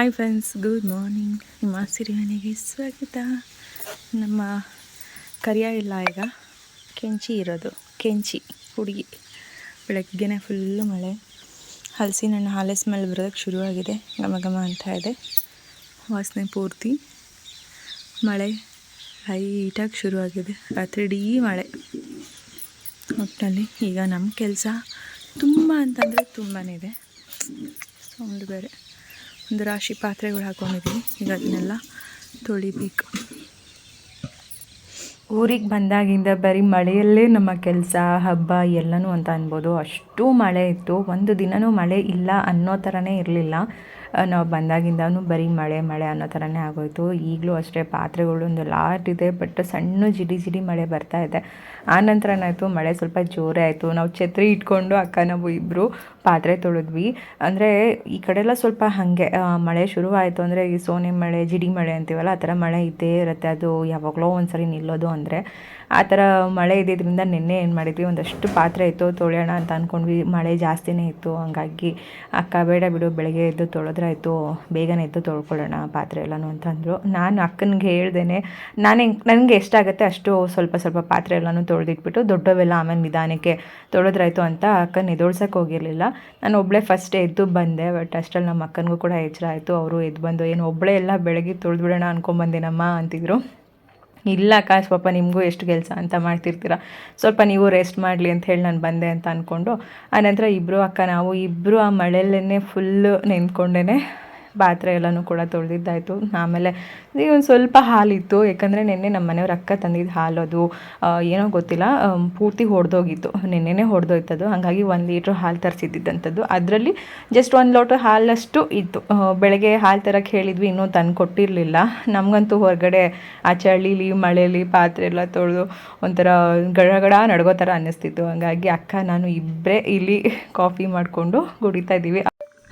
Hi friends good morning ನಿಮ್ಮ ಸಿರಿಮನೆಗೆ ಸ್ವಾಗತ. ನಮ್ಮ ಕರಿಯ ಇಲ್ಲ ಈಗ. ಕೆಂಚಿ ಇರೋದು. ಕೆಂಚಿ ಹುಡುಗಿ. ಬೆಳಗ್ಗೆನೆ ಫುಲ್ಲು ಮಳೆ. ಹಲಸಿನ ಹಣ್ಣು ಹಾಲೆ ಸ್ಮೆಲ್ ಬರೋದಕ್ಕೆ ಶುರುವಾಗಿದೆ. ಘಮ ಘಮ ಅಂತ ಇದೆ. ವಾಸನೆ ಪೂರ್ತಿ. ಮಳೆ ಲೈಟಾಗಿ ಶುರುವಾಗಿದೆ. ರಾತ್ರಿ ಇಡೀ ಮಳೆ. ಒಟ್ಟಿನಲ್ಲಿ ಈಗ ನಮ್ಮ ಕೆಲಸ ತುಂಬ ಅಂತಂದರೆ ತುಂಬಾ ಇದೆ. ಸೌಂಡ್ ಬೇರೆ. ಒಂದು ರಾಶಿ ಪಾತ್ರೆಗಳು ಹಾಕೊಂಡಿದ್ದೀನಿ. ಈಗ ಅದನ್ನೆಲ್ಲ ತೊಳಿಬೇಕು. ಊರಿಗೆ ಬಂದಾಗಿಂದ ಬರೀ ಮಳೆಯಲ್ಲೇ ನಮ್ಮ ಕೆಲಸ, ಹಬ್ಬ ಎಲ್ಲನೂ ಅಂತ ಅನ್ಬೋದು. ಅಷ್ಟು ಮಳೆ ಇತ್ತು. ಒಂದು ದಿನವೂ ಮಳೆ ಇಲ್ಲ ಅನ್ನೋ ಥರನೇ ಇರಲಿಲ್ಲ. ನಾವು ಬಂದಾಗಿಂದನೂ ಬರೀ ಮಳೆ ಮಳೆ ಅನ್ನೋ ಥರನೇ ಆಗೋಯ್ತು. ಈಗಲೂ ಅಷ್ಟೇ ಪಾತ್ರೆಗಳು ಒಂದು ಲಾಟ್ ಇದೆ, ಬಟ್ ಸಣ್ಣ ಜಿಡಿ ಜಿಡಿ ಮಳೆ ಬರ್ತಾ ಇದೆ. ಆನಂತರ ಏನಾಯಿತು ಮಳೆ ಸ್ವಲ್ಪ ಜೋರೇ ಆಯಿತು. ನಾವು ಛತ್ರಿ ಇಟ್ಕೊಂಡು ಅಕ್ಕ ನಾವು ಇಬ್ಬರು ಪಾತ್ರೆ ತೊಳೆದ್ವಿ. ಅಂದರೆ ಈ ಕಡೆಲ್ಲ ಸ್ವಲ್ಪ ಹಾಗೆ ಮಳೆ ಶುರುವಾಯಿತು. ಅಂದರೆ ಈ ಸೋನೆ ಮಳೆ, ಜಿಡಿ ಮಳೆ ಅಂತೀವಲ್ಲ, ಆ ಥರ ಮಳೆ ಇದ್ದೇ ಇರುತ್ತೆ. ಅದು ಯಾವಾಗಲೋ ಒಂದ್ಸರಿ ನಿಲ್ಲೋದು ಅಂದರೆ. ಆ ಥರ ಮಳೆ ಇದ್ದಿದ್ದರಿಂದ ನಿನ್ನೆ ಏನು ಮಾಡಿದ್ವಿ? ಒಂದಷ್ಟು ಪಾತ್ರೆ ಇತ್ತು ತೊಳೆಯೋಣ ಅಂತ ಅಂದ್ಕೊಂಡ್ವಿ ಮಳೆ ಜಾಸ್ತಿನೇ ಇತ್ತು, ಹಂಗಾಗಿ ಅಕ್ಕ ಬೇಡ ಬಿಡು, ಬೆಳಗ್ಗೆ ಎದ್ದು ತೊಳೆದ್ರಾಯ್ತು ಬೇಗನೆ ಎದ್ದು ತೊಳ್ಕೊಳ್ಳೋಣ ಪಾತ್ರೆ ಎಲ್ಲನೂ ಅಂತಂದರು ನಾನು ಅಕ್ಕನಿಗೆ ಹೇಳ್ದೇನೆ, ನಾನು ನನಗೆ ಎಷ್ಟಾಗುತ್ತೆ ಅಷ್ಟು ಸ್ವಲ್ಪ ಸ್ವಲ್ಪ ಪಾತ್ರೆ ಎಲ್ಲನೂ ತೊಳೆದಿಟ್ಬಿಟ್ಟು ದೊಡ್ಡವೆಲ್ಲ ಆಮೇಲೆ ನಿಧಾನಕ್ಕೆ ತೊಳೆದ್ರಾಯ್ತು ಅಂತ ಅಕ್ಕನ ಎದೋಳ್ಸಕ್ಕೆ ಹೋಗಿರಲಿಲ್ಲ. ನಾನು ಒಬ್ಬಳೇ ಫಸ್ಟ್ ಎದ್ದು ಬಂದೆ ಬಟ್ ಅಷ್ಟರಲ್ಲಿ ನಮ್ಮ ಅಕ್ಕನಿಗೂ ಕೂಡ ಎಚ್ಚರ ಆಯಿತು. ಅವರು ಎದ್ದು ಬಂದು, ಏನು ಒಬ್ಬಳೇ ಎಲ್ಲ ಬೆಳಗ್ಗೆ ತೊಳೆದ್ಬಿಡೋಣ ಅನ್ಕೊಂಬಂದೇನಮ್ಮ ಅಂತಿದ್ರು. ಇಲ್ಲ ಅಕ್ಕ ಪಾಪ ನಿಮಗೂ ಎಷ್ಟು ಕೆಲಸ ಅಂತ ಮಾಡ್ತಿರ್ತೀರ. ಸ್ವಲ್ಪ ನೀವು ರೆಸ್ಟ್ ಮಾಡಲಿ ಅಂತ ಹೇಳಿ ನಾನು ಬಂದೆ ಅಂತ ಅಂದ್ಕೊಂಡು ಆನಂತರ ಇಬ್ಬರು ಅಕ್ಕ, ನಾವು ಇಬ್ಬರು ಆ ಮಳೆಯಲ್ಲೇ ಫುಲ್ಲು ನೆಂದ್ಕೊಂಡೇ ಪಾತ್ರೆ ಎಲ್ಲನೂ ಕೂಡ ತೊಳೆದಿದ್ದಾಯಿತು. ಆಮೇಲೆ ಒಂದು ಸ್ವಲ್ಪ ಹಾಲಿತ್ತು. ಯಾಕಂದರೆ ನಿನ್ನೆ ನಮ್ಮ ಮನೆಯವ್ರ ಅಕ್ಕ ತಂದಿದ್ದ ಹಾಲು ಅದು ಏನೋ ಗೊತ್ತಿಲ್ಲ ಪೂರ್ತಿ ಹೊಡೆದೋಗಿತ್ತು. ನಿನ್ನೆನೇ ಹೊಡೆದೋಯ್ತದು. ಹಾಗಾಗಿ ಒಂದು ಲೀಟ್ರ್ ಹಾಲು ತರಿಸಿದ್ದಂಥದ್ದು ಅದರಲ್ಲಿ ಜಸ್ಟ್ ಒಂದು ಲೋಟ ಹಾಲಷ್ಟು ಇತ್ತು. ಬೆಳಗ್ಗೆ ಹಾಲು ತರಕ್ಕೆ ಹೇಳಿದ್ವಿ, ಇನ್ನೂ ತಂದು ಕೊಟ್ಟಿರಲಿಲ್ಲ. ನಮಗಂತೂ ಹೊರಗಡೆ ಆ ಚಳಿಲಿ ಮಳೆಲಿ ಪಾತ್ರೆ ಎಲ್ಲ ತೊಳೆದು ಒಂಥರ ಗಡಗಡ ನಡ್ಗೋ ಥರ ಅನ್ನಿಸ್ತಿತ್ತು. ಹಾಗಾಗಿ ಅಕ್ಕ, ನಾನು ಇಬ್ಬರೇ ಇಲ್ಲಿ ಕಾಫಿ ಮಾಡಿಕೊಂಡು ಕುಡಿತಾ ಇದ್ದೀವಿ.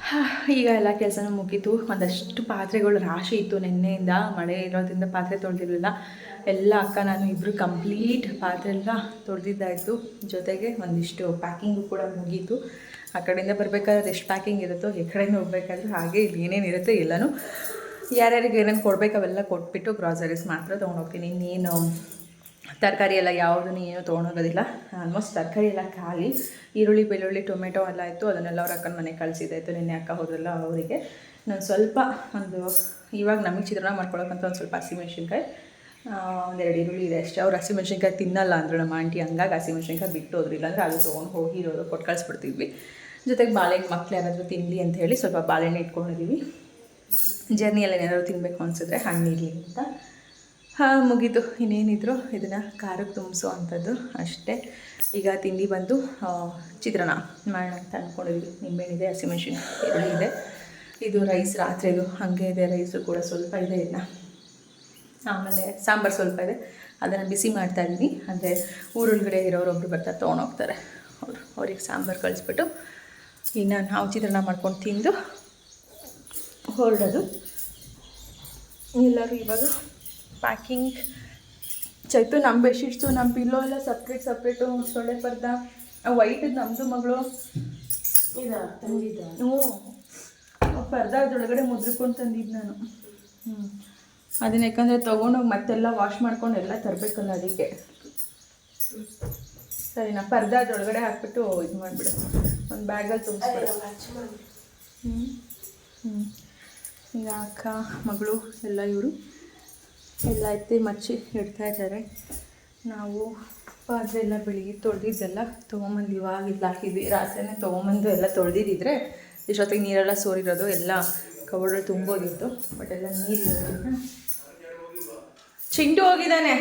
ಈಗ ಎಲ್ಲ ಕೆಲಸನೂ ಮುಗೀತು. ಒಂದಷ್ಟು ಪಾತ್ರೆಗಳು ರಾಶಿ ಇತ್ತು ನಿನ್ನೆಯಿಂದ. ಮಳೆ ಇರೋದ್ರಿಂದ ಪಾತ್ರೆ ತೊಳೆದಿರಲಿಲ್ಲ. ಎಲ್ಲ ಅಕ್ಕ, ನಾನು ಇಬ್ಬರು ಕಂಪ್ಲೀಟ್ ಪಾತ್ರೆ ಎಲ್ಲ ತೊಳೆದಿದ್ದಾಯಿತು. ಜೊತೆಗೆ ಒಂದಿಷ್ಟು ಪ್ಯಾಕಿಂಗು ಕೂಡ ಮುಗೀತು. ಆ ಕಡೆಯಿಂದ ಬರಬೇಕಾದ್ರೆ ಎಷ್ಟು ಪ್ಯಾಕಿಂಗ್ ಇರುತ್ತೋ, ಈ ಕಡೆಯಿಂದ ಹೋಗ್ಬೇಕಾದ್ರೂ ಹಾಗೆ ಇಲ್ಲಿ ಏನೇನಿರುತ್ತೆ ಎಲ್ಲನೂ. ಯಾರ್ಯಾರಿಗೆ ಏನೇನು ಕೊಡಬೇಕು ಅವೆಲ್ಲ ಕೊಟ್ಬಿಟ್ಟು ಗ್ರಾಸರೀಸ್ ಮಾತ್ರ ತೊಗೊಂಡೋಗ್ತೀನಿ. ಇನ್ನೇನು ತರಕಾರಿ ಎಲ್ಲ ಯಾವುದನ್ನು ಏನು ತೊಗೊಂಡೋಗೋದಿಲ್ಲ. ಆಲ್ಮೋಸ್ಟ್ ತರಕಾರಿ ಎಲ್ಲ ಖಾಲಿ. ಈರುಳ್ಳಿ, ಬೆಳ್ಳುಳ್ಳಿ, ಟೊಮೆಟೊ ಎಲ್ಲ ಇತ್ತು. ಅದನ್ನೆಲ್ಲ ಅವ್ರ ಅಕ್ಕನ ಮನೆಗೆ ಕಳಿಸಿದ್ದಾಯಿತು. ನಿನ್ನೆ ಅಕ್ಕ ಹೋದ್ರಲ್ಲ ಅವರಿಗೆ. ನಾನು ಸ್ವಲ್ಪ ಒಂದು, ಇವಾಗ ನಮಗೆ ಚಿತ್ರಾನ್ನ ಮಾಡ್ಕೊಳಕ್ಕಂತ ಒಂದು ಸ್ವಲ್ಪ ಹಸಿಮೆಣ್ಸಿನ್ಕಾಯಿ ಒಂದೆರಡು ಈರುಳ್ಳಿ ಇದೆ ಅಷ್ಟೇ. ಅವ್ರು ಹಸಿಮೆಣ್ಸಿನ್ಕಾಯಿ ತಿನ್ನಲ್ಲ ಅಂದರು ನಮ್ಮ ಆಂಟಿ. ಹಂಗಾಗಿ ಹಸಿಮೆಣ್ಸಿನ್ಕಾಯಿ ಬಿಟ್ಟು ಹೋದ್ರು ಇಲ್ಲಾಂದರೆ ಅದು ತೊಗೊಂಡು ಹೋಗಿರೋದು ಕೊಟ್ಟು ಕಳಿಸ್ಬಿಡ್ತಿದ್ವಿ. ಜೊತೆಗೆ ಬಾಳೆಹಣ್ಣು ಮಕ್ಳು ಯಾರಾದರೂ ತಿನ್ನಲಿ ಅಂತ ಹೇಳಿ ಸ್ವಲ್ಪ ಬಾಳೆಹಣ್ಣು ಇಟ್ಕೊಂಡಿದ್ದೀವಿ ಜರ್ನಿಯಲ್ಲಿ ಏನಾದರೂ ತಿನ್ನಬೇಕು ಅನಿಸಿದ್ರೆ ಹಣ್ಣಿರಲಿ ಅಂತ. ಮುಗೀತು. ಇನ್ನೇನಿದ್ರು ಇದನ್ನು ಖಾರಕ್ಕೆ ತುಂಬಿಸೋ ಅಂಥದ್ದು ಅಷ್ಟೇ. ಈಗ ತಿಂಡಿ ಬಂದು ಚಿತ್ರಾನ್ನ ಮಾಡೋಣ ಅಂತ ಅಂದ್ಕೊಂಡಿದ್ವಿ ನಿಂಬೆಹಣ್ಣಿದೆ ಹಸಿಮೆಣ್ಸಿನ ಈರುಳ್ಳಿ ಇದೆ. ಇದು ರೈಸ್ ರಾತ್ರಿದು. ಹಾಗೆ ಇದೆ ರೈಸು ಕೂಡ ಸ್ವಲ್ಪ ಇದೆ ಇದನ್ನ ಆಮೇಲೆ ಸಾಂಬಾರು ಸ್ವಲ್ಪ ಇದೆ. ಅದನ್ನು ಬಿಸಿ ಮಾಡ್ತಾ ಇದ್ದೀನಿ ಅಂದರೆ ಊರೊಳಗಡೆ ಇರೋರು ಒಬ್ಬರು ಬರ್ತಾರೆ ತೊಗೊಂಡೋಗ್ತಾರೆ ಅವರು, ಅವ್ರಿಗೆ ಸಾಂಬಾರು ಕಳಿಸ್ಬಿಟ್ಟು ಇನ್ನು ನಾವು ಚಿತ್ರಾನ್ನ ಮಾಡ್ಕೊಂಡು ತಿಂದು ಹೊರಡೋದು. ಎಲ್ಲರೂ ಇವಾಗ ಪ್ಯಾಕಿಂಗ್ ಚೈತು ನಮ್ಮ ಬೆಡ್ಶೀಟ್ಸು ನಮ್ಮ ಪಿಲ್ಲೋ ಎಲ್ಲ ಸಪ್ರೇಟ್ ಸಪ್ರೇಟು ಸೊಳ್ಳೆ ಪರ್ದ. ವೈಟ್ ನಮ್ಮದು ಮಗಳು. ಹ್ಞೂ ಪರ್ದ ಅದ್ರೊಳಗಡೆ ಮುದ್ರಿಕೊಂಡು ತಂದಿದ್ದು ನಾನು. ಹ್ಞೂ ಅದನ್ನ ಯಾಕಂದರೆ ತೊಗೊಂಡೋಗಿ ಮತ್ತೆಲ್ಲ ವಾಶ್ ಮಾಡ್ಕೊಂಡು ಎಲ್ಲ ತರಬೇಕಲ್ಲ ಅದಕ್ಕೆ. ಸರಿನಾ? ಪರ್ದ ಅದ್ರೊಳಗಡೆ ಹಾಕ್ಬಿಟ್ಟು ಇದು ಮಾಡಿಬಿಡು. ಒಂದು ಬ್ಯಾಗಲ್ಲಿ ತುಂಬಿಸ್ಬಿಡು. ಹ್ಞೂ ಹ್ಞೂ ಈಗ ಅಕ್ಕ ಮಗಳು ಎಲ್ಲ ಇವರು. ಎಲ್ಲ ಎತ್ತಿ ಮಚ್ಚಿ ಇಡ್ತಾ ಇದ್ದಾರೆ. ನಾವು ಪಾತ್ರೆ ಎಲ್ಲ ಬೆಳಿಗ್ಗೆ ತೊಳೆದಿದ್ದೆಲ್ಲ ತೊಗೊಂಬಂದು ಇವಾಗ ಇಲ್ಲ ಹಾಕಿದ್ವಿ. ರಾತ್ರಿನೇ ತೊಗೊಂಬಂದು ಎಲ್ಲ ತೊಳೆದಿದ್ದಿದ್ರೆ ಇಷ್ಟೊತ್ತಿಗೆ ನೀರೆಲ್ಲ ಸೋರಿರೋದು ಎಲ್ಲ ಕಬೋರ್ಡಲ್ಲಿ ತುಂಬೋದಿತ್ತು ಬಟ್ ಎಲ್ಲ ನೀರು ಚಿಂಟು ಹೋಗಿದ್ದಾನೆ.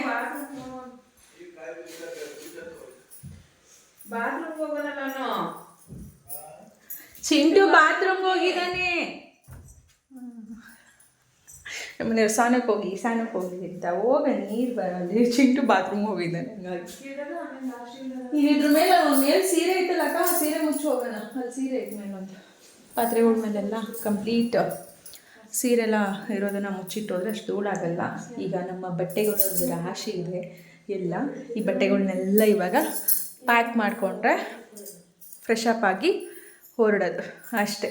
ಚಿಂಟು ಬಾತ್ರೂಮ್ ಹೋಗಿದ್ದಾನೆ. ನಮ್ಮನೆ ಸ್ನಾನಕ್ಕೆ ಹೋಗಿ ಸ್ನಾನಕ್ಕೆ ಹೋಗಿ ಅಂತ ಹೋಗ ನೀರು ಬರಲ್ಲ. ಚಿಂಟು ಬಾತ್ರೂಮ್ ಹೋಗಿದ್ದಾನೆ, ಹಂಗಾಗಿ. ಇದ್ರ ಮೇಲೆ ಒಂದು ಮೇಲೆ ಸೀರೆ ಐತಲ್ಲ ಅಕ್ಕ ಸೀರೆ ಮುಚ್ಚಿ ಹೋಗೋಣ. ಅಲ್ಲಿ ಸೀರೆ ಐತೆ ಮೇಲೆ ಒಂದು ಪಾತ್ರೆಗಳ ಮೇಲೆಲ್ಲ ಕಂಪ್ಲೀಟ್ ಸೀರೆಲ್ಲ ಇರೋದನ್ನು ಮುಚ್ಚಿಟ್ಟೋದ್ರೆ ಅಷ್ಟು ಧೂಳಾಗಲ್ಲ ಈಗ ನಮ್ಮ ಬಟ್ಟೆಗಳು ಒಂದು ರಾಶಿ ಇದೆ. ಎಲ್ಲ ಈ ಬಟ್ಟೆಗಳನ್ನೆಲ್ಲ ಇವಾಗ ಪ್ಯಾಕ್ ಮಾಡಿಕೊಂಡ್ರೆ ಫ್ರೆಶ್ ಅಪ್ ಆಗಿ ಹೊರಡೋದು. ಅಷ್ಟೇ.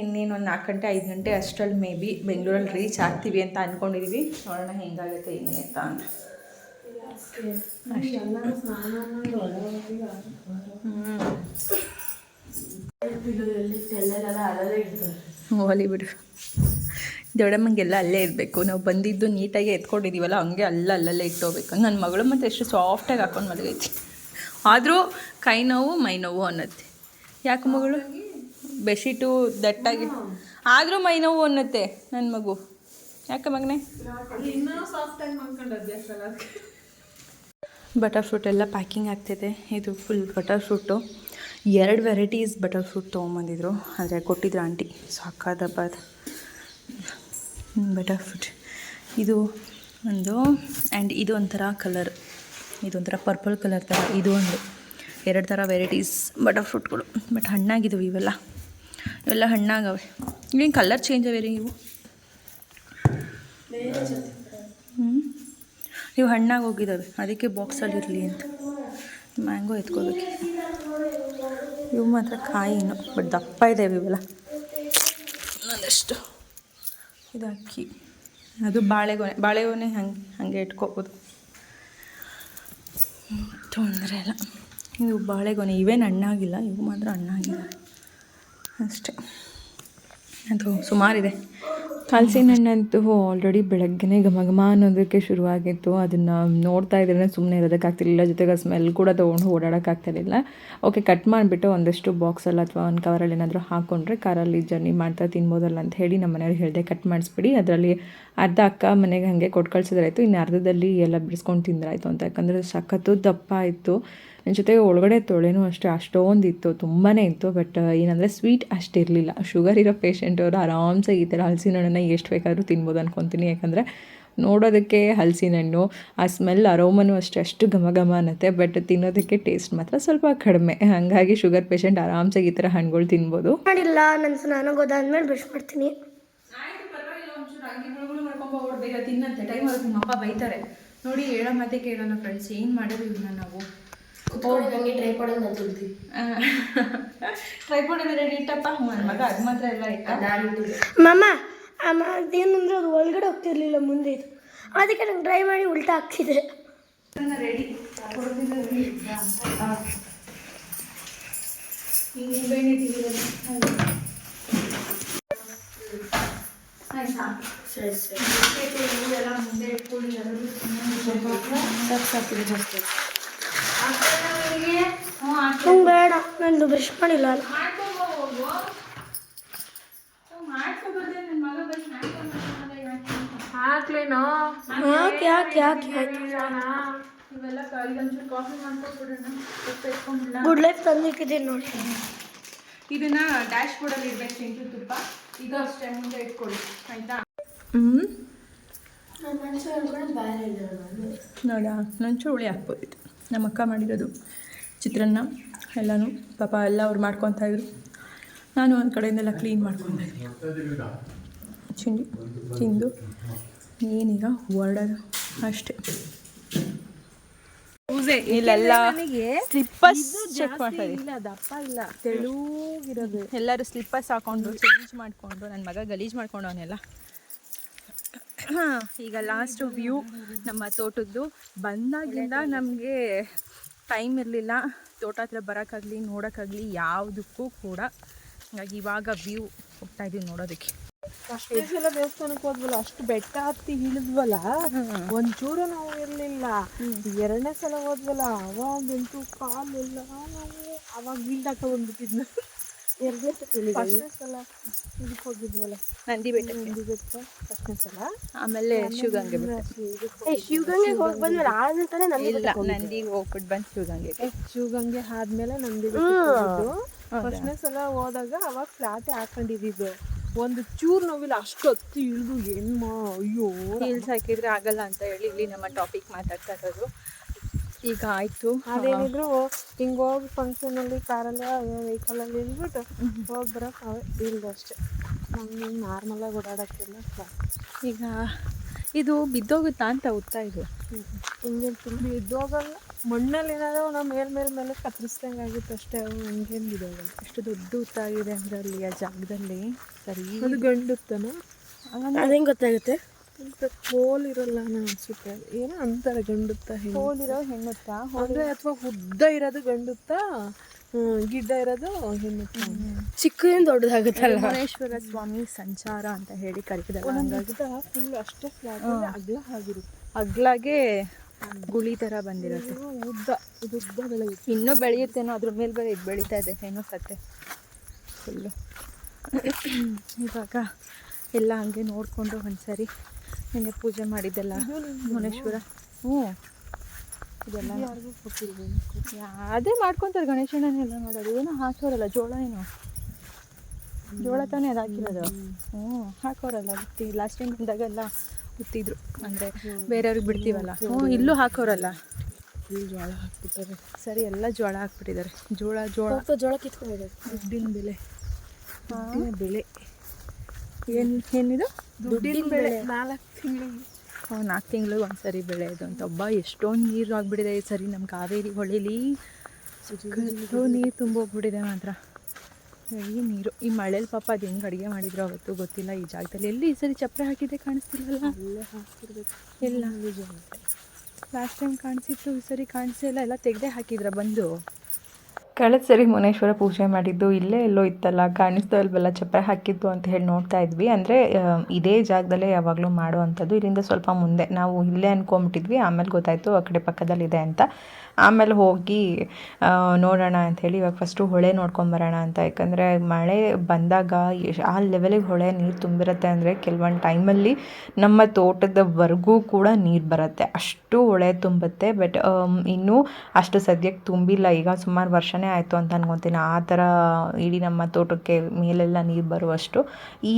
ಇನ್ನೇನು ಒಂದು ನಾಲ್ಕು ಗಂಟೆ, ಐದು ಗಂಟೆ ಅಷ್ಟರಲ್ಲಿ ಮೇ ಬಿ ಬೆಂಗಳೂರಲ್ಲಿ ರೀಚ್ ಆಗ್ತೀವಿ ಅಂತ ಅಂದ್ಕೊಂಡಿದ್ದೀವಿ ನೋಡೋಣ ಹೆಂಗಾಗುತ್ತೆ ಇನ್ನೇ ಅಂತ ಅಂತ. ಹೋಲಿ ಬಿಡು. ದೊಡ್ಡಮ್ಮಂಗೆಲ್ಲ ಅಲ್ಲೇ ಇರಬೇಕು. ನಾವು ಬಂದಿದ್ದು ನೀಟಾಗಿ ಎತ್ಕೊಂಡಿದ್ದೀವಲ್ಲ ಹಂಗೆ ಅಲ್ಲ ಅಲ್ಲಲ್ಲೇ ಇಟ್ಟೋಗ್ಬೇಕು. ನನ್ನ ಮಗಳು ಮತ್ತು ಎಷ್ಟು ಸಾಫ್ಟಾಗಿ ಹಾಕೊಂಡು ಮಲಗೈತಿ. ಆದರೂ ಕೈ ನೋವು, ಮೈ ನೋವು ಅನ್ನತ್ತೆ. ಯಾಕೆ ಮಗಳು? ಬೆಡ್ಶೀಟು ದಟ್ಟಾಗಿ ಆದರೂ ಮೈ ನೋವು ಅನ್ನತ್ತೆ ನನ್ನ ಮಗು. ಯಾಕೆ ಮಗನೇ? ಬಟರ್ ಫ್ರೂಟ್ ಎಲ್ಲ ಪ್ಯಾಕಿಂಗ್ ಆಗ್ತಿದೆ. ಇದು ಫುಲ್ ಬಟರ್ ಫ್ರೂಟು ಎರಡು ವೆರೈಟೀಸ್ ಬಟರ್ ಫ್ರೂಟ್ ತೊಗೊಂಬಂದಿದ್ರು. ಆದರೆ ಕೊಟ್ಟಿದ್ರು ಆಂಟಿ. ಸಾಕಾದಬ್ಬಾದ ಬಟರ್ ಫ್ರೂಟ್ ಇದು ಒಂದು ಆ್ಯಂಡ್ ಇದು ಒಂಥರ ಕಲರ್ ಇದೊಂಥರ ಪರ್ಪಲ್ ಕಲರ್ ಥರ ಇದು ಒಂದು. ಎರಡು ಥರ ವೆರೈಟೀಸ್ ಬಟರ್ ಫ್ರೂಟ್ಗಳು ಬಟ್ ಹಣ್ಣಾಗಿದ್ದವು ಇವೆಲ್ಲ. ಇವೆಲ್ಲ ಹಣ್ಣಾಗವೆ. ಇವೇನು ಕಲರ್ ಚೇಂಜ್ ರೀ ಇವು? ಹ್ಞೂ ಇವು ಹಣ್ಣಾಗಿ ಹೋಗಿದ್ದಾವೆ ಅದಕ್ಕೆ ಬಾಕ್ಸಲ್ಲಿ ಇರಲಿ ಅಂತ. ಮ್ಯಾಂಗೋ ಎತ್ಕೋಬೇಕು. ಇವು ಮಾತ್ರ ಕಾಯಿ ಇನ್ನು. ಬಟ್ ದಪ್ಪ ಇದ್ದಾವೆ ಇವೆಲ್ಲ. ಒಂದಷ್ಟು ಇದು ಅಕ್ಕಿ. ಅದು ಬಾಳೆಗೊನೆ. ಬಾಳೆಗೊನೆ ಹಂಗೆ, ಹಾಗೆ ಇಟ್ಕೋಬೋದು. ತೊಂದರೆ ಇಲ್ಲ. ಇದು ಬಾಳೆಗೊನೆ. ಇವೇನು ಹಣ್ಣಾಗಿಲ್ಲ. ಇವು ಮಾತ್ರ ಹಣ್ಣಾಗಿಲ್ಲ ಅಷ್ಟೇ. ಅದು ಸುಮಾರಿದೆ. ಹಲಸಿನ ಹಣ್ಣಂತೂ ಆಲ್ರೆಡಿ ಬೆಳಗ್ಗೆನೇ ಘಮ ಘಮ ಅನ್ನೋದಕ್ಕೆ ಶುರುವಾಗಿತ್ತು. ಅದನ್ನು ನೋಡ್ತಾ ಇದ್ರೆ ಸುಮ್ಮನೆ ಇರೋದಕ್ಕಾಗ್ತಿರ್ಲಿಲ್ಲ ಜೊತೆಗೆ ಸ್ಮೆಲ್ ಕೂಡ ತೊಗೊಂಡು ಓಡಾಡೋಕ್ಕಾಗ್ತಿರ್ಲಿಲ್ಲ ಓಕೆ ಕಟ್ ಮಾಡಿಬಿಟ್ಟು ಒಂದಷ್ಟು ಬಾಕ್ಸಲ್ಲಿ ಅಥವಾ ಒಂದು ಕವರಲ್ಲಿ ಏನಾದರೂ ಹಾಕ್ಕೊಂಡ್ರೆ ಕಾರಲ್ಲಿ ಜರ್ನಿ ಮಾಡ್ತಾ ತಿನ್ಬೋದಲ್ಲ ಅಂತ ಹೇಳಿ ನಮ್ಮ ಮನೆಯವ್ರು ಹೇಳಿದೆ ಕಟ್ ಮಾಡಿಸ್ಬಿಡಿ. ಅದರಲ್ಲಿ ಅರ್ಧ ಅಕ್ಕ ಮನೆಗೆ ಹಾಗೆ ಕೊಟ್ಟು ಕಳ್ಸಿದ್ರಾಯ್ತು. ಇನ್ನು ಅರ್ಧದಲ್ಲಿ ಎಲ್ಲ ಬಿಡಿಸ್ಕೊಂಡು ತಿಂದ್ರಾಯ್ತು ಅಂತ. ಯಾಕಂದರೆ ಸಖತ್ತು ದಪ್ಪ ಇತ್ತು. ಜೊತೆಗೆ ಒಳಗಡೆ ತೊಳೆನೂ ಅಷ್ಟೇ ಅಷ್ಟೊಂದು ಇತ್ತು ತುಂಬಾ ಇತ್ತು ಬಟ್ ಏನಂದರೆ ಸ್ವೀಟ್ ಅಷ್ಟು ಇರಲಿಲ್ಲ ಶುಗರ್ ಇರೋ ಪೇಷಂಟ್ ಅವರು ಆರಾಮ್ಸೆ ಈ ಥರ ಹಲಸಿನ ಹಣ್ಣನ್ನು ಎಷ್ಟು ಬೇಕಾದರೂ ತಿನ್ಬೋದು ಅನ್ಕೊತೀನಿ. ಯಾಕಂದರೆ ನೋಡೋದಕ್ಕೆ ಹಲಸಿನ ಹಣ್ಣು ಆ ಸ್ಮೆಲ್ ಅರೋಮನು ಅಷ್ಟೇ ಅಷ್ಟು ಘಮ ಘಮ ಅನ್ನತ್ತೆ ಬಟ್ ತಿನ್ನೋದಕ್ಕೆ ಟೇಸ್ಟ್ ಮಾತ್ರ ಸ್ವಲ್ಪ ಕಡಿಮೆ. ಹಾಗಾಗಿ ಶುಗರ್ ಪೇಷಂಟ್ ಆರಾಮ್ಸೆ ಈ ಥರ ಹಣ್ಣುಗಳು ತಿನ್ಬೋದು. ಮಾಡಿಲ್ಲ ನನ್ನ ಸ್ನಾನ ಹೋದಾದ್ಮೇಲೆ ಬ್ರಷ್ ಮಾಡ್ತೀನಿ. ತಿನ್ನಂತೆ. ಟೈಮ್ ಆಗುತ್ತೆ ನಿಮ್ಮ ಅಪ್ಪ ಬೈತಾರೆ. ನೋಡಿ ಹೇಳೋ ಮತ್ತೆ ಕೇಳೋಣ ಫ್ರೆಂಡ್ಸ್ ಏನು ಮಾಡೋದು ಇವನ್ನ ನಾವು? ಹಂಗೆ ಟ್ರೈ ಮಾಡೋದು ನಾನು ತಿಂತೀನಿ ರೆಡಿ ಇಟ್ಟಪ್ಪ ನನ್ನ ಮಗ ಅದು ಮಾತ್ರ ಎಲ್ಲ ಇಟ್ಟ ಮಾಮ ಅಮ್ಮ ಅದೇನಂದ್ರೆ ಅದು ಒಳಗಡೆ ಹೋಗ್ತಿರ್ಲಿಲ್ಲ ಮುಂದೆ ಇದು. ಅದಕ್ಕೆ ನಂಗೆ ಡ್ರೈ ಮಾಡಿ ಉಲ್ಟಾ ಹಾಕ್ತಿದೆ ರೆಡಿ ಸರಿ ಸರಿ. ಮುಂದೆ ಇಟ್ಕೊಂಡು ಎಲ್ಲರೂ ನಂಗೆ ಬೇಡ. ನಂದು ಬ್ರಷ್ ಮಾಡಿಲ್ಲ ಅಲ್ಲ. ಹಾಕ್ಲೇನೋ ಯಾಕೆ ಯಾಕೆ ಯಾಕೆ ಎತ್ಕೊಂಡಿಲ್ಲ ಗುಡ್ ಲೈಫ್ ತಂದಿಟ್ಟಿದ್ದೀನಿ ನೋಡಿ. ಇದನ್ನ ಡ್ಯಾಶ್ ಬೋರ್ಡಲ್ಲಿ ಇಡಬೇಕು ಚಿಂಟು ತುಪ್ಪ. ಇದು ಅಷ್ಟೇ ಮುಂದೆ ಇಟ್ಕೊಳ್ಳಿ. ಆಯ್ತಾ? ಹ್ಞೂ ನೋಡ ನಂಚು ಹುಳಿ ಹಾಕ್ಬೋದಿತ್ತು ನಮ್ಮ ಅಕ್ಕ ಮಾಡಿರೋದು ಚಿತ್ರಾನ್ನ ಎಲ್ಲನೂ ಪಾಪ ಎಲ್ಲ ಅವ್ರು ಮಾಡ್ಕೊತಾ ಇದ್ರು. ನಾನು ಒಂದು ಕಡೆಯಿಂದೆಲ್ಲ ಕ್ಲೀನ್ ಮಾಡ್ಕೊಂಡೆ. ಚಿಂಡಿ ತಿಂದು ಏನೀಗ ಹೊರಡೋದು ಅಷ್ಟೇ. ಇಲ್ಲೆಲ್ಲ ಸ್ಲಿಪ್ಪರ್ಸ್ ಚೆಕ್ ಇಲ್ಲ ದಪ್ಪ ಇಲ್ಲ ತೆಳುಗಿರೋದು ಎಲ್ಲರೂ ಸ್ಲಿಪ್ಪರ್ಸ್ ಹಾಕೊಂಡು ಚೇಂಜ್ ಮಾಡಿಕೊಂಡು ನನ್ನ ಮಗ ಗಲೀಜ್ ಮಾಡ್ಕೊಂಡು ಅವನ್ನೆಲ್ಲ ಈಗ ಲಾಸ್ಟ್ ವ್ಯೂ ನಮ್ಮ ತೋಟದ್ದು. ಬಂದಾಗಿಂದ ನಮಗೆ ಟೈಮ್ ಇರಲಿಲ್ಲ. ತೋಟ ಹತ್ರ ಬರೋಕ್ಕಾಗಲಿ ನೋಡೋಕ್ಕಾಗಲಿ ಯಾವುದಕ್ಕೂ ಕೂಡ ಹಾಗಾಗಿ ಇವಾಗ ವ್ಯೂ ಹೋಗ್ತಾ ಇದೀವಿ ನೋಡೋದಕ್ಕೆ. ಸಲ ದೇವಸ್ಥಾನಕ್ಕೆ ಹೋದ್ವಲ್ಲ ಅಷ್ಟು ಬೆಟ್ಟ ಹತ್ತಿ ಇಳಿದ್ವಲ್ಲ ಒಂಚೂರು ನಾವು ಇರಲಿಲ್ಲ. ಎರಡನೇ ಸಲ ಹೋದ್ವಲ್ಲ ಅವಾಗಂತೂ ಕಾಲೆಲ್ಲ ನಾವು ಅವಾಗ ಇಲ್ದಾಕ ಬಂದ್ಬಿಟ್ಟಿದ್ನ. ಫಸ್ಟ್ನೇ ಸಲ ಇದಕ್ಕೆ ಹೋಗಿದ್ವಲ್ಲ ನಂದಿ ಬೆಟ್ಟ ನಂದಿ ಬೆಟ್ಟ ಫಸ್ಟ್ನೇ ಸಲ ಆಮೇಲೆ ಶಿವಗಂಗೆ ಬೆಟ್ಟ ಶಿವಗಂಗೆಗೆ ಹೋಗಿ ಬಂದ್ಮೇಲೆ ಆದ್ಮೇಲೆ ಇಲ್ಲ ನಂದಿಗೆ ಹೋಗ್ಬಿಟ್ಟು ಬಂದು ಶಿವಗಂಗೆ. ಶಿವಗಂಗೆ ಆದ್ಮೇಲೆ ನಂದಿ ಫಸ್ಟ್ನೇ ಸಲ ಹೋದಾಗ ಅವಾಗ ಫ್ಲಾಟ್ ಹಾಕೊಂಡಿದ್ದು ಒಂದು ಚೂರು ನೋವಿಲ್ಲ ಅಷ್ಟು ಹತ್ತಿ ಇಳಿದು ಹೆಣ್ಮ ಅಯ್ಯೋ. ಹೀಲ್ಸ್ ಹಾಕಿದ್ರೆ ಆಗಲ್ಲ ಅಂತ ಹೇಳಿ ಇಲ್ಲಿ ನಮ್ಮ ಟಾಪಿಕ್ ಮಾತಾಡ್ತಾ ಇರೋದು. ಈಗ ಆಯಿತು. ಅದೇನಿದ್ರು ಹಿಂಗೆ ಹೋಗಿ ಫಂಕ್ಷನಲ್ಲಿ ಕಾರಲ್ಲಿ ವೆಹಿಕಲಲ್ಲಿ ಇಲ್ಬಿಟ್ಟು ಹೋಗಿ ಬರೋಕೆ ಅವೇ ಇಲ್ದು ಅಷ್ಟೇ. ನಮ್ಗೆ ನಾರ್ಮಲಾಗಿ ಓಡಾಡೋಕ್ಕೆಲ್ಲ ಈಗ ಇದು ಬಿದ್ದೋಗುತ್ತಾ ಅಂತ ಉತ್ತಾ ಇದು ಹಿಂಗೆ ತುಂಬ ಬಿದ್ದೋಗಲ್ಲ. ಮಣ್ಣಲ್ಲಿ ಏನಾದ್ರು ನಾವು ಮೇಲ್ ಮೇಲ್ ಮೇಲೆ ಕತ್ತರಿಸ್ದಂಗೆ ಆಗುತ್ತೆ ಅಷ್ಟೇ. ಹಂಗೇನು ಬಿದ್ದೋಗಲ್ಲ. ಎಷ್ಟು ದೊಡ್ಡ ಉತ್ತಾಗಿದೆ ಅಂದ್ರೆ ಅಲ್ಲಿ ಆ ಜಾಗದಲ್ಲಿ. ಸರಿ. ಅದು ಗಂಡುತ್ತನ? ಅದೇನು ಗೊತ್ತಾಗುತ್ತೆ? ಹೋಲ್ ಇರಲ್ಲ ಅನ್ಸುತ್ತೆ. ಏನೋ ಅಂತಾರೆ ಗಂಡುತ್ತ ಹೋಲಿರೋ ಹೆಣ್ಣುತ್ತಾ? ಅಂದ್ರೆ ಅಥವಾ ಉದ್ದ ಇರೋದು ಗಂಡುತ್ತ ಗಿಡ್ಡ ಇರೋದು ಹೆಣ್ಣುತ್ತ? ಚಿಕ್ಕದೇನು ದೊಡ್ಡದಾಗುತ್ತಲ್ಲ ಮಹೇಶ್ವರ ಸ್ವಾಮಿ ಸಂಚಾರ ಅಂತ ಹೇಳಿ ಕರೀತಿದ್ದಾರೆ ಹಂಗಾಗಿ. ಫುಲ್ ಅಷ್ಟೇ ಫ್ಲಾಟ್ ಅಗ್ಲ ಆಗಿರುತ್ತೆ ಅಗ್ಲಾಗೆ ಗುಳಿ ಥರ ಬಂದಿರುತ್ತೆ. ಉದ್ದ ಇದು ಉದ್ದ ಬೆಳೆಯುತ್ತೆ ಇನ್ನೂ ಬೆಳೆಯುತ್ತೇನೋ ಅದ್ರ ಮೇಲೆ ಬರೀ ಇದು ಬೆಳೀತಾ ಇದೆ ಏನೋ ಕತೆ ಫುಲ್ಲು ಇವಾಗ ಎಲ್ಲ ಹಂಗೆ ನೋಡಿಕೊಂಡು ಒಂದ್ಸರಿ ನಿನ್ನೆ ಪೂಜೆ ಮಾಡಿದ್ದೆಲ್ಲ. ಮುನೇಶ್ವರ. ಹ್ಞೂ. ಇದೆಲ್ಲ ಅದೇ ಮಾಡ್ಕೊತಾರೆ ಗಣೇಶಣ್ಣನೆಲ್ಲ ಮಾಡೋದು ಏನೋ ಹಾಕೋರಲ್ಲ ಜೋಳ ಏನು. ಜೋಳ ತಾನೇ ಅದು ಹಾಕಿರೋದು. ಹ್ಞೂ ಹಾಕೋರಲ್ಲ ಉತ್ತಿ ಲಾಸ್ಟ್ ಟೈಮ್ ಬಂದಾಗೆಲ್ಲ ಉತ್ತಿದ್ರು ಅಂದರೆ ಬೇರೆಯವ್ರಿಗೆ ಬಿಡ್ತೀವಲ್ಲ. ಹ್ಞೂ ಇಲ್ಲೂ ಹಾಕೋರಲ್ಲ. ಜೋಳ ಹಾಕ್ಬಿಟ್ಟಾರೆ ಸರಿ ಎಲ್ಲ ಜೋಳ ಹಾಕ್ಬಿಟ್ಟಿದ್ದಾರೆ. ಜೋಳ ಜೋಳ. ಜೋಳ ಕಿತ್ಕೊಂಡಿದ್ದಾರೆ. ದುಡ್ಡಿನ ಬೆಲೆ. ಬೆಲೆ. ಏನು ಏನಿದು? ದುಡ್ಡಿನ ಬೆಳೆ. ನಾಲ್ಕು ತಿಂಗಳಿಗೆ ನಾಲ್ಕು ತಿಂಗಳಿಗೆ ಒಂದು ಸರಿ ಬೆಳೆ ಇದು ಅಂತ. ಒಬ್ಬ ಎಷ್ಟೊಂದು ನೀರು ಆಗಿಬಿಟ್ಟಿದೆ. ಈ ಸರಿ ನಮ್ಮ ಕಾವೇರಿ ಹೊಳೀಲಿ ನೀರು ತುಂಬೋಗ್ಬಿಟ್ಟಿದೆ ಮಾತ್ರ. ಈ ನೀರು? ಈ ಮಳೇಲಿ ಪಾಪ ಅದು ಹೆಂಗೆ ಅಡುಗೆ ಮಾಡಿದ್ರು ಅವತ್ತು ಗೊತ್ತಿಲ್ಲ. ಈ ಜಾಗದಲ್ಲಿ ಎಲ್ಲಿ ಈ ಸರಿ ಚಪ್ಪರೆ ಹಾಕಿದ್ದೆ ಕಾಣಿಸ್ತಿಲ್ವಲ್ಲ? ಎಲ್ಲ. ಲಾಸ್ಟ್ ಟೈಮ್ ಕಾಣಿಸಿತ್ತು ಈ ಸರಿ ಕಾಣಿಸಿಲ್ಲ ಎಲ್ಲ ತೆಗೆದೇ ಹಾಕಿದ್ರ ಬಂದು? ಕಳೆದ ಸರಿ ಮುನೇಶ್ವರ ಪೂಜೆ ಮಾಡಿದ್ದು ಇಲ್ಲೇ ಎಲ್ಲೋ ಇತ್ತಲ್ಲ, ಕಾಣಿಸ್ತಾ ಇಲ್ವಲ್ಲ, ಚಪ್ಪರ ಹಾಕಿದ್ದು ಅಂತ ಹೇಳಿ ನೋಡ್ತಾ ಇದ್ವಿ. ಅಂದರೆ ಇದೇ ಜಾಗದಲ್ಲೇ ಯಾವಾಗಲೂ ಮಾಡುವಂಥದ್ದು. ಇಲ್ಲಿಂದ ಸ್ವಲ್ಪ ಮುಂದೆ ನಾವು ಇಲ್ಲೇ ಅಂದ್ಕೊಂಬಿಟ್ಟಿದ್ವಿ ಆಮೇಲೆ ಗೊತ್ತಾಯಿತು ಆ ಕಡೆ ಪಕ್ಕದಲ್ಲಿದೆ ಅಂತ. ಆಮೇಲೆ ಹೋಗಿ ನೋಡೋಣ ಹೇಳಿ ಇವಾಗ ಫಸ್ಟು ಹೊಳೆ ನೋಡ್ಕೊಂಬರೋಣ ಅಂತ. ಯಾಕಂದರೆ ಮಳೆ ಬಂದಾಗ ಆ ಲೆವೆಲಿಗೆ ಹೊಳೆ ನೀರು ತುಂಬಿರುತ್ತೆ ಅಂದರೆ ಕೆಲವೊಂದು ಟೈಮಲ್ಲಿ ನಮ್ಮ ತೋಟದವರೆಗೂ ಕೂಡ ನೀರು ಬರುತ್ತೆ. ಅಷ್ಟು ಹೊಳೆ ತುಂಬುತ್ತೆ ಬಟ್ ಇನ್ನೂ ಅಷ್ಟು ಸದ್ಯಕ್ಕೆ ತುಂಬಿಲ್ಲ. ಈಗ ಸುಮಾರು ವರ್ಷನೇ ಆಯಿತು ಅಂತ ಅನ್ಕೊತೀನಿ. ಆ ಥರ ಇಡೀ ನಮ್ಮ ತೋಟಕ್ಕೆ ಮೇಲೆಲ್ಲ ನೀರು ಬರುವಷ್ಟು.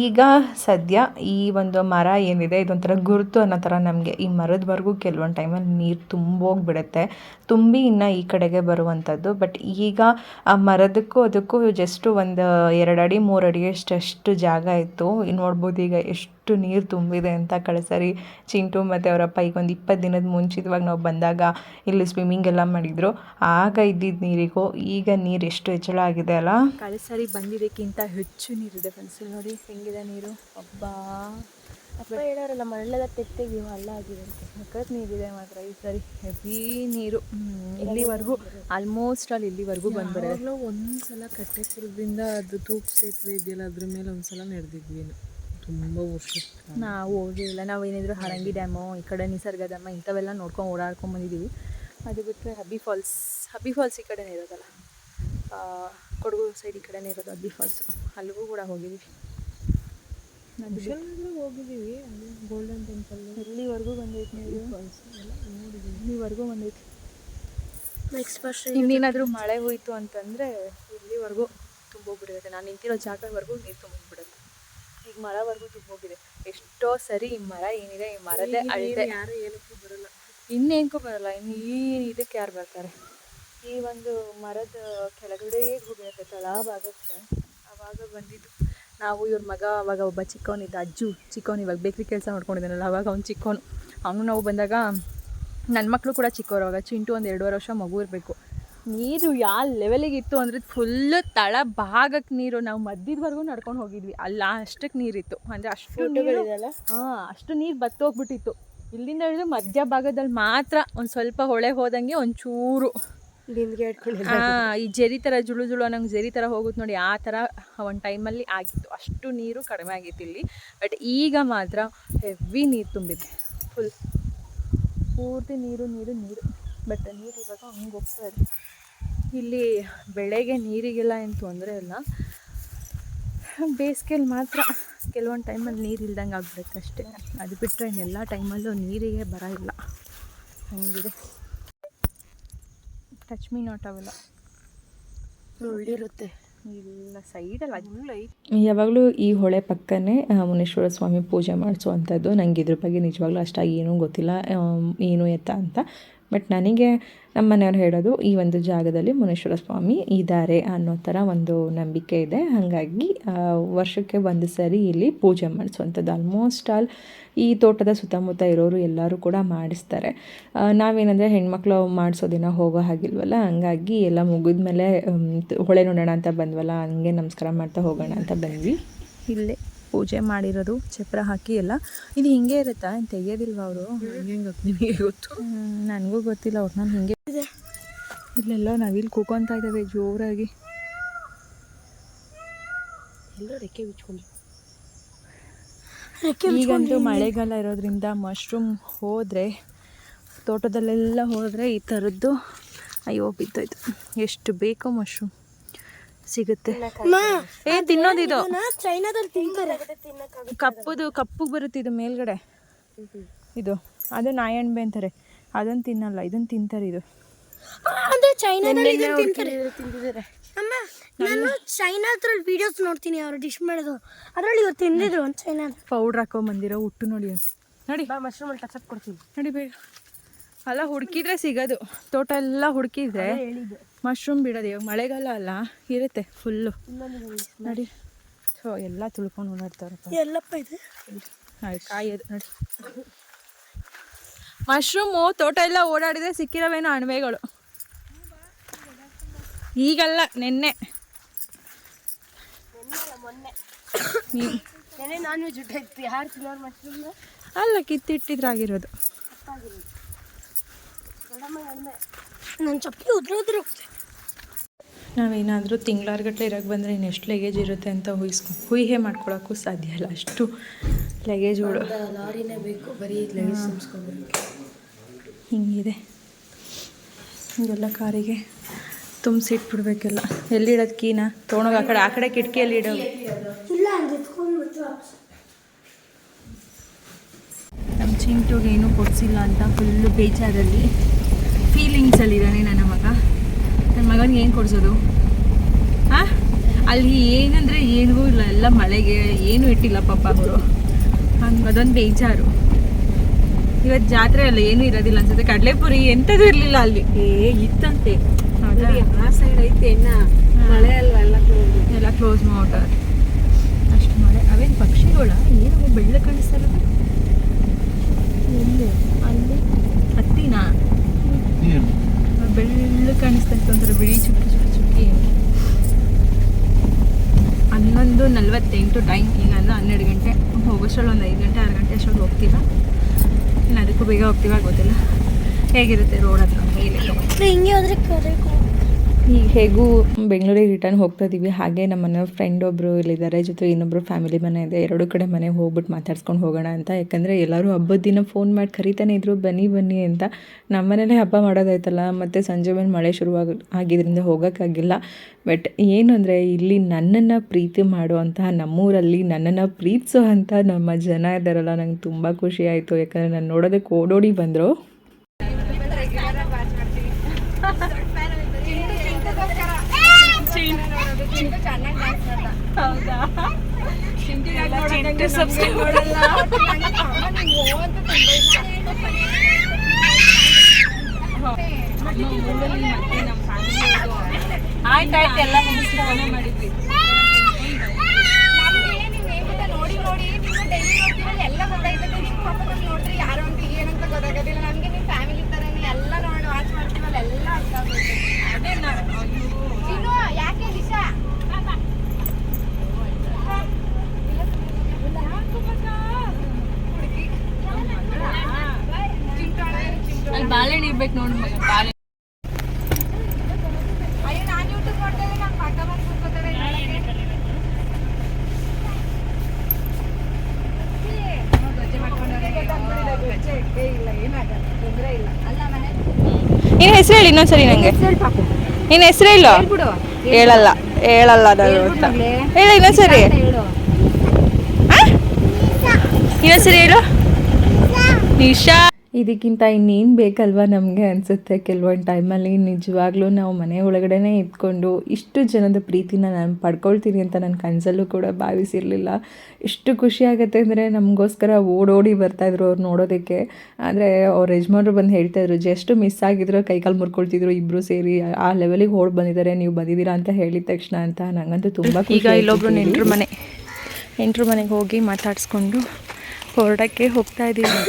ಈಗ ಸದ್ಯ ಈ ಒಂದು ಮರ ಏನಿದೆ, ಇದೊಂಥರ ಗುರುತು ಅನ್ನೋ ಥರ ನಮಗೆ. ಈ ಮರದವರೆಗೂ ಕೆಲವೊಂದು ಟೈಮಲ್ಲಿ ನೀರು ತುಂಬೋಗ್ಬಿಡುತ್ತೆ. ತುಂಬಿ ಇನ್ನು ಈ ಕಡೆಗೆ ಬರುವಂಥದ್ದು. ಬಟ್ ಈಗ ಆ ಮರದಕ್ಕೂ ಅದಕ್ಕೂ ಜಸ್ಟು ಒಂದು ಎರಡು ಅಡಿ, ಮೂರು ಅಡಿ ಅಷ್ಟು ಜಾಗ ಇತ್ತು. ನೋಡ್ಬೋದು ಈಗ ಎಷ್ಟು ನೀರು ತುಂಬಿದೆ ಅಂತ ಕಳಿಸರಿ. ಸರಿ ಚಿಂಟು ಮತ್ತು ಅವರಪ್ಪ ಈಗ ಒಂದು ಇಪ್ಪತ್ತು ದಿನದ ಮುಂಚಿತವಾಗಿ ನಾವು ಬಂದಾಗ ಇಲ್ಲಿ ಸ್ವಿಮ್ಮಿಂಗ್ ಎಲ್ಲ ಮಾಡಿದ್ರು. ಆಗ ಇದ್ದಿದ್ದ ನೀರಿಗೂ ಈಗ ನೀರು ಎಷ್ಟು ಹೆಚ್ಚಳ ಆಗಿದೆ ಅಲ್ಲ? ಕಳಿಸರಿ ಸರಿ ಬಂದಿದ್ದಕ್ಕಿಂತ ಹೆಚ್ಚು ನೀರಿದೆ ಫ್ರೆಂಡ್ಸ್ ನೋಡಿ ಹೆಂಗಿದೆ ನೀರು. ಅಬ್ಬಾ. ಅಪ್ಪ ಹೇಳೋರಲ್ಲ ಮರಳೆಲ್ಲ ತೆಗ್ತೀವಿ ಹಳ್ಳ ಆಗಿದೆ ಅಂತ ಸಖತ್ ನೀರಿದೆ ಮಾತ್ರ ಈ ಸರಿ. ಹೆವಿ ನೀರು. ಇಲ್ಲಿವರೆಗೂ ಆಲ್ಮೋಸ್ಟ್ ಅಲ್ಲಿ ಇಲ್ಲಿವರೆಗೂ ಬಂದ್ಬಿಡೋದು. ಒಂದ್ಸಲ ಕಟ್ಟೆ ಕಟ್ಟೆಪುರದಿಂದ ಅದು ತೂಪ್ ಸೇತುವೆ ಇದೆಯಲ್ಲ ಅದ್ರ ಮೇಲೆ ಒಂದ್ಸಲ ನಡೆದಿದ್ವಿ ತುಂಬ ವರ್ಷ ನಾವು ಹೋಗಿಲ್ಲ ನಾವು ಏನಿದ್ರು ಹರಂಗಿ ಡ್ಯಾಮು ಈ ಕಡೆ ನಿಸರ್ಗ ಡ್ಯಾಮ ಇಂಥವೆಲ್ಲ ನೋಡ್ಕೊಂಡು ಓಡಾಡ್ಕೊಂಡು ಬಂದಿದ್ದೀವಿ. ಅದು ಬಿಟ್ಟರೆ ಹಬ್ಬಿ ಫಾಲ್ಸ್ ಹಬ್ಬಿ ಫಾಲ್ಸ್ ಈ ಕಡೆನೇ ಇರೋದಲ್ಲ. ಕೊಡಗು ಸೈಡ್ ಈ ಕಡೆನೇ ಇರೋದು ಹಬ್ಬಿ ಫಾಲ್ಸು. ಅಲ್ಲಿಗೂ ಕೂಡ ಹೋಗಿದ್ದೀವಿ. ಬಿಟ್ಟು ಹೋಗಿದ್ದೀವಿ? ಅಲ್ಲಿ ಗೋಲ್ಡನ್ ಟೆಂಪಲ್ ಇಲ್ಲಿವರೆಗೂ ಬಂದೈತೆ ನೀವು? ಇಲ್ಲಿವರೆಗೂ ಬಂದೈತೆ? ನೆಕ್ಸ್ಟ್ ಫಸ್ಟ್ ಇನ್ನೇನಾದರೂ ಮಳೆ ಹೋಯಿತು ಅಂತಂದರೆ ಇಲ್ಲಿವರೆಗೂ ತುಂಬೋಗ್ಬಿಡುತ್ತೆ ನಾನು ನಿಂತಿರೋ ಜಾಗವರೆಗೂ ನೀರು ತುಂಬೋಗ್ಬಿಡುತ್ತೆ. ಈಗ ಮರವರೆಗೂ ತುಂಬೋಗಿದೆ. ಎಷ್ಟೋ ಸರಿ ಈ ಮರ ಏನಿದೆ ಈ ಮರದೇ ಅಳಿದೆ. ಯಾರು ಏನಕ್ಕೂ ಬರಲ್ಲ. ಇನ್ನೇನಕ್ಕೂ ಬರಲ್ಲ. ಇನ್ನು ಈ ಇದಕ್ಕೆ ಯಾರು ಬರ್ತಾರೆ? ಈ ಒಂದು ಮರದ ಕೆಳಗಡೆಯೇ ಹೋಗಿರುತ್ತೆ ತಳಭಾಗಕ್ಕೆ ಆವಾಗ ಬಂದಿದ್ದು. ನಾವು ಇವ್ರ ಮಗ ಅವಾಗ ಒಬ್ಬ ಚಿಕ್ಕವನಿದ್ದ ಅಜ್ಜು ಚಿಕ್ಕವನು ಇವಾಗ ಬೇಕ್ರಿ ಕೆಲಸ ಮಾಡ್ಕೊಂಡಿದ್ದಾನಲ್ಲ ಅವಾಗ ಅವ್ನು ಚಿಕ್ಕವನು ಅವನು ನಾವು ಬಂದಾಗ ನನ್ನ ಮಕ್ಕಳು ಕೂಡ ಚಿಕ್ಕವರು ಅವಾಗ ಚಿಂಟು ಒಂದು ಎರಡೂವರೆ ವರ್ಷ ಮಗು ಇರಬೇಕು. ನೀರು ಯಾವ ಲೆವೆಲಿಗೆ ಇತ್ತು ಅಂದರೆ ಫುಲ್ಲು ತಳ ಭಾಗಕ್ಕೆ ನೀರು ನಾವು ಮಧ್ಯದವರೆಗೂ ನಡ್ಕೊಂಡು ಹೋಗಿದ್ವಿ. ಅಲ್ಲ ಅಷ್ಟಕ್ಕೆ ನೀರಿತ್ತು. ಅಂದರೆ ಅಷ್ಟು ಹಾಂ ಅಷ್ಟು ನೀರು ಬತ್ತೋಗ್ಬಿಟ್ಟಿತ್ತು. ಇಲ್ಲಿಂದ ಹಿಡಿದು ಮಧ್ಯ ಭಾಗದಲ್ಲಿ ಮಾತ್ರ ಒಂದು ಸ್ವಲ್ಪ ಹೊಳೆ ಹೋದಂಗೆ ಒಂಚೂರು. ಈ ಜರಿ ಥರ ಜುಳು ಜುಳು ಅನ್ನಂಗೆ ಜರಿ ಥರ ಹೋಗುತ್ತೆ ನೋಡಿ, ಆ ಥರ ಒಂದು ಟೈಮಲ್ಲಿ ಆಗಿತ್ತು. ಅಷ್ಟು ನೀರು ಕಡಿಮೆ ಆಗಿತ್ತು ಇಲ್ಲಿ. ಬಟ್ ಈಗ ಮಾತ್ರ ಹೆವಿ ನೀರು ತುಂಬಿದೆ. ಫುಲ್ ಪೂರ್ತಿ ನೀರು ನೀರು ನೀರು. ಬಟ್ ನೀರು ಇವಾಗ ಹಂಗೆ ಹೋಗ್ತಾ ಇದೆ. ಇಲ್ಲಿ ಬೆಳೆಗೆ ನೀರಿಗೆಲ್ಲ ಏನು ತೊಂದರೆ ಇಲ್ಲ. ಬೇಸಿಗೆಯಲ್ಲಿ ಮಾತ್ರ ಕೆಲವೊಂದು ಟೈಮಲ್ಲಿ ನೀರು ಇಲ್ದಂಗೆ ಆಗ್ಬಿಡುತ್ತೆ ಅಷ್ಟೇ. ಅದು ಬಿಟ್ಟರೆ ಇನ್ನೆಲ್ಲ ಟೈಮಲ್ಲೂ ನೀರಿಗೆ ಬರ ಇಲ್ಲ. ಹಂಗಿದೆ. ಟಚ್ ಮೀ ನಾಟ್ ಅವೆಲ್ಲ. ಒಳ್ಳಿರುತ್ತೆ. ಇಲ್ಲ ಸೈಡಲ್ಲ ಯಾವಾಗಲೂ ಈ ಹೊಳೆ ಪಕ್ಕನೇ ಮುನೇಶ್ವರ ಸ್ವಾಮಿ ಪೂಜೆ ಮಾಡಿಸುವಂಥದ್ದು ನನಗೆ ಇದ್ರ ಬಗ್ಗೆ ನಿಜವಾಗ್ಲೂ ಅಷ್ಟಾಗಿ ಏನೂ ಗೊತ್ತಿಲ್ಲ ಏನು ಎತ್ತ ಅಂತ. ಬಟ್ ನನಗೆ ನಮ್ಮ ಮನೆಯವ್ರು ಹೇಳೋದು, ಈ ಒಂದು ಜಾಗದಲ್ಲಿ ಮುನೇಶ್ವರ ಸ್ವಾಮಿ ಇದ್ದಾರೆ ಅನ್ನೋ ಥರ ಒಂದು ನಂಬಿಕೆ ಇದೆ. ಹಾಗಾಗಿ ವರ್ಷಕ್ಕೆ ಒಂದು ಸರಿ ಇಲ್ಲಿ ಪೂಜೆ ಮಾಡಿಸುವಂಥದ್ದು. ಆಲ್ಮೋಸ್ಟ್ ಆಲ್ ಈ ತೋಟದ ಸುತ್ತಮುತ್ತ ಇರೋರು ಎಲ್ಲರೂ ಕೂಡ ಮಾಡಿಸ್ತಾರೆ. ನಾವೇನಂದರೆ ಹೆಣ್ಮಕ್ಳು ಮಾಡಿಸೋ ದಿನ ಹೋಗೋ ಹಾಗಿಲ್ವಲ್ಲ? ಹಂಗಾಗಿ ಎಲ್ಲ ಮುಗಿದ್ಮೇಲೆ ಮೇಲೆ ಹೊಳೆ ನೋಡೋಣ ಅಂತ ಬಂದ್ವಲ್ಲ? ಹಂಗೆ ನಮಸ್ಕಾರ ಮಾಡ್ತಾ ಹೋಗೋಣ ಅಂತ ಬಂದ್ವಿ. ಇಲ್ಲೇ. ಪೂಜೆ ಮಾಡಿರೋದು ಚಪ್ರ ಹಾಕಿ ಎಲ್ಲ. ಇದು ಹಿಂಗೆ ಇರುತ್ತಾ? ಏನು ತೆಗಿಯೋದಿಲ್ವ ಅವರು? ನಿಮಗೆ ಗೊತ್ತು? ನನಗೂ ಗೊತ್ತಿಲ್ಲ ಅವ್ರು. ನಾನು ಹಿಂಗೆ ಇಲ್ಲೆಲ್ಲ ನಾವಿಲ್ಲಿ ಕೂಕೊಂತ ಇದ್ದಾವೆ ಜೋರಾಗಿ. ರೆಕ್ಕೆ ಬಿಚ್ಕೊಂಡು. ಈಗಂತೂ ಮಳೆಗಾಲ ಇರೋದ್ರಿಂದ ಮಶ್ರೂಮ್ ಹೋದರೆ ತೋಟದಲ್ಲೆಲ್ಲ ಹೋದರೆ ಈ ಥರದ್ದು ಅಯ್ಯೋ ಬಿದ್ದೋಯ್ತು. ಎಷ್ಟು ಬೇಕೋ ಮಶ್ರೂಮ್ ಸಿಗುತ್ತೆ. ಏ ತಿನ್ನೋದಿದು ಚೈನಾದಲ್ಲಿ ತಿಂತಾರೆ. ಕಪ್ಪುದು ಕಪ್ಪುಗೆ ಬರುತ್ತೆ ಇದು ಮೇಲ್ಗಡೆ. ಇದು ಅದು ನಾಯಣ್ಬೆ ಅಂತಾರೆ. ಅದನ್ನು ತಿನ್ನಲ್ಲ ಇದನ್ನು ತಿಂತಾರೆ ಇದು. ಅಂದ್ರೆ ಚೈನಾದಲ್ಲಿ ತಿಂತಾರೆ. ಅಮ್ಮ ನಾನು ಚೈನಾ ಹತ್ರ ವಿಡಿಯೋಸ್ ನೋಡ್ತೀನಿ ಅವರು ಡಿಶ್ ಮಾಡೋದು. ಅದ್ರಲ್ಲಿ ಇವ್ರು ತಿಂದಿದ್ರು ಒಂದು ಚೈನಾ ಪೌಡ್ರ್ ಹಾಕೊಂಬಂದಿರೋ ಹುಟ್ಟು ನೋಡಿ ಅದು ನೋಡಿ. ಬಾ ಮಶ್ರೂಮ್ ಅಲ್ಲಿ ಟಚ್ ಕೊಡ್ತೀನಿ. ನೋಡಿ ಬೇಡ ಅಲ್ಲ ಹುಡುಕಿದ್ರೆ ಸಿಗೋದು. ತೋಟ ಎಲ್ಲ ಹುಡುಕಿದ್ರೆ ಮಶ್ರೂಮ್ ಬಿಡೋದು. ಇವಾಗ ಮಳೆಗಾಲ ಅಲ್ಲ ಇರುತ್ತೆ ಫುಲ್ಲು ನೋಡಿ. ಸೊ ಎಲ್ಲ ತುಳ್ಕೊಂಡು ಓಡಾಡ್ತಾರೆ ಎಲ್ಲಪ್ಪ ಇದೆ? ಕಾಯೋದು ನೋಡಿ. ಮಶ್ರೂಮು ತೋಟ ಎಲ್ಲ ಓಡಾಡಿದ್ರೆ ಸಿಕ್ಕಿರವೇನೋ ಅಣಬೆಗಳು ಈಗಲ್ಲ ನೆನ್ನೆ. ಅಲ್ಲ ಕಿತ್ತಿಟ್ಟಿದ್ರಾಗಿರೋದು ನನ್ನ ಚಪ್ಪಲಿ ಉದ್ರ ಉದ್ರ ನಾವೇನಾದರೂ ತಿಂಗಳಾರ್ಗಟ್ಲೆ ಇರೋಕ್ಕೆ ಬಂದರೆ ಇನ್ನು ಎಷ್ಟು ಲಗೇಜ್ ಇರುತ್ತೆ ಅಂತ ಊಹಿಸ್ಕೊ ಊಹೆ ಮಾಡ್ಕೊಳ್ಳೋಕ್ಕೂ ಸಾಧ್ಯ ಇಲ್ಲ. ಅಷ್ಟು ಲಗೇಜ್ಗಳು ಲಾರಿನೇ ಬೇಕು. ಬರೀ ಲಗೇಜ್ ತುಂಬಿಸ್ಕೊಬರೋಕ್ಕೆ ಹಿಂಗಿದೆ. ಹಿಂಗೆಲ್ಲ ಕಾರಿಗೆ ತುಂಬಿಸಿಟ್ಬಿಡ್ಬೇಕೆಲ್ಲ. ಎಲ್ಲಿಡೋದು ಕೀನ? ತೊಗೊಂಡೋಗಿ ಆ ಕಡೆ ಆ ಕಡೆ ಕಿಟಕಿಯಲ್ಲಿ ಇಡೋದು ನಮ್ಮ ಚಿಂಟುಗೆ ಏನೂ ಕೊಡಿಸಿಲ್ಲ ಅಂತ ಫುಲ್ಲು ಬೇಜಾರಲ್ಲಿ. ಫೀಲಿಂಗ್ಸಲ್ಲಿದ್ದಾನೆ ನನ್ನ ಮಗ. ನನ್ನ ಮಗನಿಗೆ ಏನು ಕೊಡ್ಸೋದು? ಹಾಂ? ಅಲ್ಲಿ ಏನಂದರೆ ಏನೂ ಇಲ್ಲ ಎಲ್ಲ ಮಳೆಗೆ ಏನೂ ಇಟ್ಟಿಲ್ಲ ಪಾಪ ಅವರು. ಹಂಗೆ ಅದೊಂದು ಬೇಜಾರು. ಇವತ್ತು ಜಾತ್ರೆ ಅಲ್ಲ ಏನೂ ಇರೋದಿಲ್ಲ ಅನ್ಸುತ್ತೆ. ಕಡಲೆಪುರಿ ಎಂಥದ್ದು ಇರಲಿಲ್ಲ ಅಲ್ಲಿ. ಏ ಇತ್ತಂತೆ. ಆ ಸೈಡ್ ಐತೆ ಇನ್ನ. ಮಳೆ ಅಲ್ವಾ ಎಲ್ಲ ಕ್ಲೋಸ್ ಎಲ್ಲ ಕ್ಲೋಸ್ ಮಾಡ್ತಾರೆ ಅಷ್ಟು ಮಳೆ. ಅವೇನು ಪಕ್ಷಿಗಳ? ಏನೋ ಬೆಳ್ಳ ಕಾಣಿಸ್ತಾರ ಎಲ್ಲಿ ಅಲ್ಲಿ ಹತ್ತಿನಾ ಬೆಳ್ಳು ಕಾಣಿಸ್ತಾ ಇತ್ತು ಒಂಥರ ಬಿಳಿ ಚುಕ್ಕಿ ಚುಕ್ಕಿ ಚುಕ್ಕಿ. ಹನ್ನೊಂದು ನಲ್ವತ್ತೆಂಟು ಟೈಮ್ ಇನ್ನೊಂದು ಹನ್ನೆರಡು ಗಂಟೆ ಹೋಗೋಷ್ಟರಲ್ಲಿ ಒಂದು ಐದು ಗಂಟೆ, ಆರು ಗಂಟೆ ಅಷ್ಟೊಂದು ಹೋಗ್ತೀವ. ಇನ್ನು ಅದಕ್ಕೂ ಬೇಗ ಹೋಗ್ತೀವ ಗೊತ್ತಿಲ್ಲ. ಹೇಗಿರುತ್ತೆ ರೋಡ್ ಹತ್ರ? ಹಿಂಗೆ ಹೋದ್ರೆ ಕರೆಗೂ ಈಗ ಹೇಗೂ ಬೆಂಗಳೂರಿಗೆ ರಿಟರ್ನ್ ಹೋಗ್ತಾ ಇದ್ದೀವಿ ಹಾಗೆ ನಮ್ಮ ಫ್ರೆಂಡ್ ಒಬ್ಬರು ಇಲ್ಲಿದ್ದಾರೆ. ಜೊತೆ ಇನ್ನೊಬ್ಬರು ಫ್ಯಾಮಿಲಿ ಮನೆ ಇದೆ. ಎರಡು ಕಡೆ ಮನೆಗೆ ಹೋಗ್ಬಿಟ್ಟು ಮಾತಾಡ್ಸ್ಕೊಂಡು ಹೋಗೋಣ ಅಂತ. ಯಾಕಂದರೆ ಎಲ್ಲರೂ ಹಬ್ಬದ ದಿನ ಫೋನ್ ಮಾಡಿ ಕರಿತಾನೆ ಇದ್ರು, ಬನ್ನಿ ಬನ್ನಿ ಅಂತ. ನಮ್ಮ ಮನೇಲೇ ಹಬ್ಬ ಮಾಡೋದಾಯ್ತಲ್ಲ, ಮತ್ತು ಸಂಜೆ ಮೇಲೆ ಮಳೆ ಶುರುವಾಗ ಆಗಿದ್ದರಿಂದ ಹೋಗೋಕ್ಕಾಗಿಲ್ಲ. ಬಟ್ ಏನು ಅಂದರೆ ಇಲ್ಲಿ ನನ್ನನ್ನು ಪ್ರೀತಿ ಮಾಡುವಂತಹ ನಮ್ಮೂರಲ್ಲಿ ನನ್ನನ್ನು ಪ್ರೀತಿಸೋ ಅಂತ ನಮ್ಮ ಜನ ಇದ್ದಾರಲ್ಲ, ನಂಗೆ ತುಂಬ ಖುಷಿ ಆಯಿತು. ಯಾಕಂದರೆ ನಾನು ನೋಡೋದಕ್ಕೆ ಓಡೋಡಿ ಬಂದರು. ಆಯ್ತಾಯ್ತು ಎಲ್ಲ ಮುಗಿಸ್ಕೊಂಡು ಮಾಡಿದ್ವಿ. ನೋಡಿ ನೋಡಿ. ಎಲ್ಲ ಗೊತ್ತಾಯ್ತದೆ ನಿಮ್ಮ ನೋಡ್ರಿ ಯಾರು ಅಂತ ಏನಂತ ಗೊತ್ತಾಗೋದಿಲ್ಲ ನಿಮ್ಮ ಫ್ಯಾಮಿಲಿ ಥರನೇ ಎಲ್ಲ ನೋಡಿ ವಾಚ್ ಮಾಡ್ತೀವಲ್ಲ ಎಲ್ಲ ಅರ್ಥ ಆಗ್ಬೇಕು ಅದೇ ನಾ- ಅಯ್ಯೋ. ಚಿನ್ನು ಯಾಕೆ ದಿಶಾ ಅಲ್ಲಿ ಬಾಳೆಹಣ್ಣು ಇರ್ಬೇಕು ನೋಡಿ ಮಗ ಬಾಳೆ ಅಯ್ಯೋ ನಾನು ಯೂಟ್ಯೂಬ್ ನೋಡ್ತೇವೆ ನಮ್ಮ ಪಕ್ಕ ಬಂದು ಕೂತ್ಕೋತೇವೆ ನಿನ್ನ ಹೆಸರು ಹೇಳಿ ಇನ್ನೊಂದ್ಸರಿ ನಂಗೆ. ನಿನ್ನ ಹೆಸರು ಇಲ್ಲ ಹೇಳಲ್ಲ. ಹೇಳಲ್ಲ ನಾನು ಅಂತ. ಹೇಳ ಇನ್ನೊಂದ್ಸರಿ? ಇನ್ನೊಂದ್ಸರಿ ಹೇಳು. ನಿಶಾ. ಇದಕ್ಕಿಂತ ಇನ್ನೇನು ಬೇಕಲ್ವಾ ನಮಗೆ ಅನಿಸುತ್ತೆ ಕೆಲವೊಂದು ಟೈಮಲ್ಲಿ ನಿಜವಾಗ್ಲೂ ನಾವು ಮನೆ ಒಳಗಡೆನೇ ಇದ್ಕೊಂಡು ಇಷ್ಟು ಜನದ ಪ್ರೀತಿನ ನಾನು ಪಡ್ಕೊಳ್ತೀನಿ ಅಂತ ನನ್ನ ಕನಸಲ್ಲೂ ಕೂಡ ಭಾವಿಸಿರಲಿಲ್ಲ. ಎಷ್ಟು ಖುಷಿ ಆಗುತ್ತೆ ಅಂದರೆ ನಮಗೋಸ್ಕರ ಓಡೋಡಿ ಬರ್ತಾಯಿದ್ರು ಅವ್ರು ನೋಡೋದಕ್ಕೆ. ಆದರೆ ಅವ್ರ ಯಜಮಾನ್ರು ಬಂದು ಹೇಳ್ತಾಯಿದ್ರು ಜಸ್ಟ್ ಮಿಸ್ ಆಗಿದ್ರು ಕೈಕಾಲು ಮುರ್ಕೊಳ್ತಿದ್ರು ಇಬ್ಬರು ಸೇರಿ. ಆ ಲೆವೆಲಿಗೆ ಓಡ್ ಬಂದಿದ್ದಾರೆ ನೀವು ಬಂದಿದ್ದೀರಾ ಅಂತ ಹೇಳಿದ ತಕ್ಷಣ ಅಂತ ನನಗಂತೂ ತುಂಬ ಈಗ ಇಲ್ಲೊಬ್ರು ನೆಂಟ್ರ ಮನೆ. ನೆಂಟ್ರ ಮನೆಗೆ ಹೋಗಿ ಮಾತಾಡಿಸ್ಕೊಂಡು ಹೊರಡಕ್ಕೆ ಹೋಗ್ತಾ ಇದ್ದೀವಿ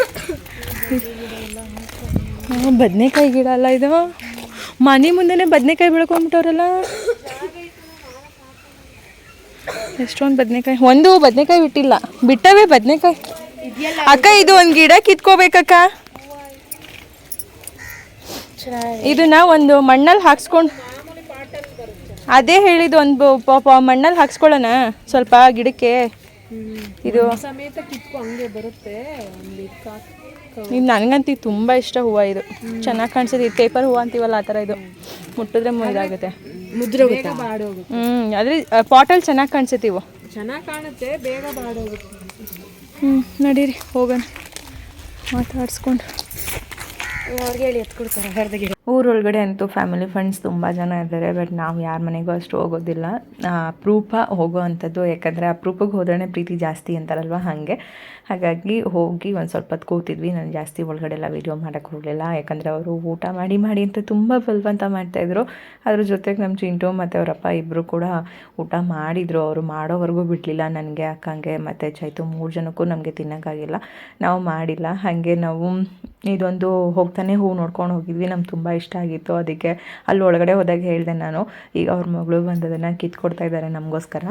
ಬದನೆಕಾಯಿ ಗಿಡ ಅಲ್ಲ ಇದು? ಮನೆ ಮುಂದೆನೇ ಬದನೆಕಾಯಿ ಬೆಳ್ಕೊಂಬಿಟ್ಟವ್ರಲ್ಲ. ಎಷ್ಟೊಂದು ಬದನೆಕಾಯಿ. ಒಂದು ಬದನೆಕಾಯಿ ಬಿಟ್ಟಿಲ್ಲ. ಬಿಟ್ಟವೇ ಬದನೆಕಾಯಿ. ಅಕ್ಕ ಇದು? ಒಂದು ಗಿಡ ಕಿತ್ಕೋಬೇಕಕ್ಕ. ಇದನ್ನ ಒಂದು ಮಣ್ಣಲ್ಲಿ ಹಾಕ್ಸ್ಕೊಂಡು ಅದೇ ಹೇಳಿದ್ದು ಒಂದು ಪಾಪ ಮಣ್ಣಲ್ಲಿ ಹಾಕ್ಸ್ಕೊಳ್ಳೋಣ ಸ್ವಲ್ಪ ಗಿಡಕ್ಕೆ. ಇದು ಸಮೇತ ಕಿತ್ಕೊ ಹಂಗೆ ಬರುತ್ತೆ. ಒಂದು ಇದು ನನಗಂತೂ ತುಂಬ ಇಷ್ಟ ಹೂವು ಇದು. ಚೆನ್ನಾಗಿ ಕಾಣಿಸುತ್ತೆ ಇದು ಪೇಪರ್ ಹೂವು ಅಂತೀವಲ್ಲ ಆ ಥರ ಇದು. ಮುಟ್ಟಿದ್ರೆ ಇದಾಗುತ್ತೆ. ಬಾಡೋಗುತ್ತೆ. ಹ್ಞೂ ಅದ್ರ ಪಾಟಲ್ಲಿ ಚೆನ್ನಾಗಿ ಕಾಣಿಸುತ್ತೆ ಇವು. ಚೆನ್ನಾಗಿ ಕಾಣುತ್ತೆ ಬೇಗ ಬಾಡೋಗುತ್ತೆ. ಹ್ಞೂ ನಡೀರಿ ಹೋಗೋಣ. ಮಾತಾಡಿಸ್ಕೊಂಡು. ಅವ್ರಿಗೆ ಹೇಳಿ ಎತ್ಕೊಡ್ತಾರೆ ಹೊರದ ಗಿಡ. ಊರೊಳಗಡೆ ಅಂತೂ ಫ್ಯಾಮಿಲಿ ಫ್ರೆಂಡ್ಸ್ ತುಂಬ ಜನ ಇದ್ದಾರೆ ಬಟ್ ನಾವು ಯಾರ ಮನೆಗೂ ಅಷ್ಟು ಹೋಗೋದಿಲ್ಲ. ಅಪ್ರೂಪ ಹೋಗೋ ಅಂಥದ್ದು, ಯಾಕಂದರೆ ಅಪರೂಪಕ್ಕೆ ಹೋದ್ರೆ ಪ್ರೀತಿ ಜಾಸ್ತಿ ಅಂತಾರಲ್ವ ಹಾಗೆ. ಹಾಗಾಗಿ ಹೋಗಿ ಒಂದು ಸ್ವಲ್ಪ ಹೊತ್ತು ಕೂತಿದ್ವಿ, ನಾನು ಜಾಸ್ತಿ ಒಳಗಡೆ ಎಲ್ಲ ವೀಡಿಯೋ ಮಾಡೋಕ್ಕೆ ಹೋಗಲಿಲ್ಲ. ಯಾಕಂದರೆ ಅವರು ಊಟ ಮಾಡಿ ಮಾಡಿ ಅಂತ ತುಂಬ ಬಲವಂತ ಮಾಡ್ತಾಯಿದ್ರು ಅದ್ರ ಜೊತೆಗೆ ನಮ್ಮ ಚಿಂಟು ಮತ್ತು ಅವರಪ್ಪ ಇಬ್ಬರು ಕೂಡ ಊಟ ಮಾಡಿದರು. ಅವರು ಮಾಡೋವರೆಗೂ ಬಿಡಲಿಲ್ಲ ನನಗೆ, ಅಕ್ಕಂಗೆ ಮತ್ತು ಚೈತು ಮೂರು ಜನಕ್ಕೂ ನಮಗೆ ತಿನ್ನೋಕ್ಕಾಗಿಲ್ಲ. ನಾವು ಮಾಡಿಲ್ಲ. ಹಾಗೆ ನಾವು ಇದೊಂದು ಹೋಗ್ತಾನೆ ಹೂವು ನೋಡ್ಕೊಂಡು ಹೋಗಿದ್ವಿ. ನಮ್ಗೆ ತುಂಬ ಇಷ್ಟ ಆಗಿತ್ತು, ಅದಕ್ಕೆ ಅಲ್ಲಿ ಒಳಗಡೆ ಹೋದಾಗ ಹೇಳಿದೆ ನಾನು, ಈಗ ಅವ್ರ ಮಗಳು ಬಂದದನ್ನ ಕಿತ್ಕೊಡ್ತಾ ಇದ್ದಾರೆ ನಮಗೋಸ್ಕರ.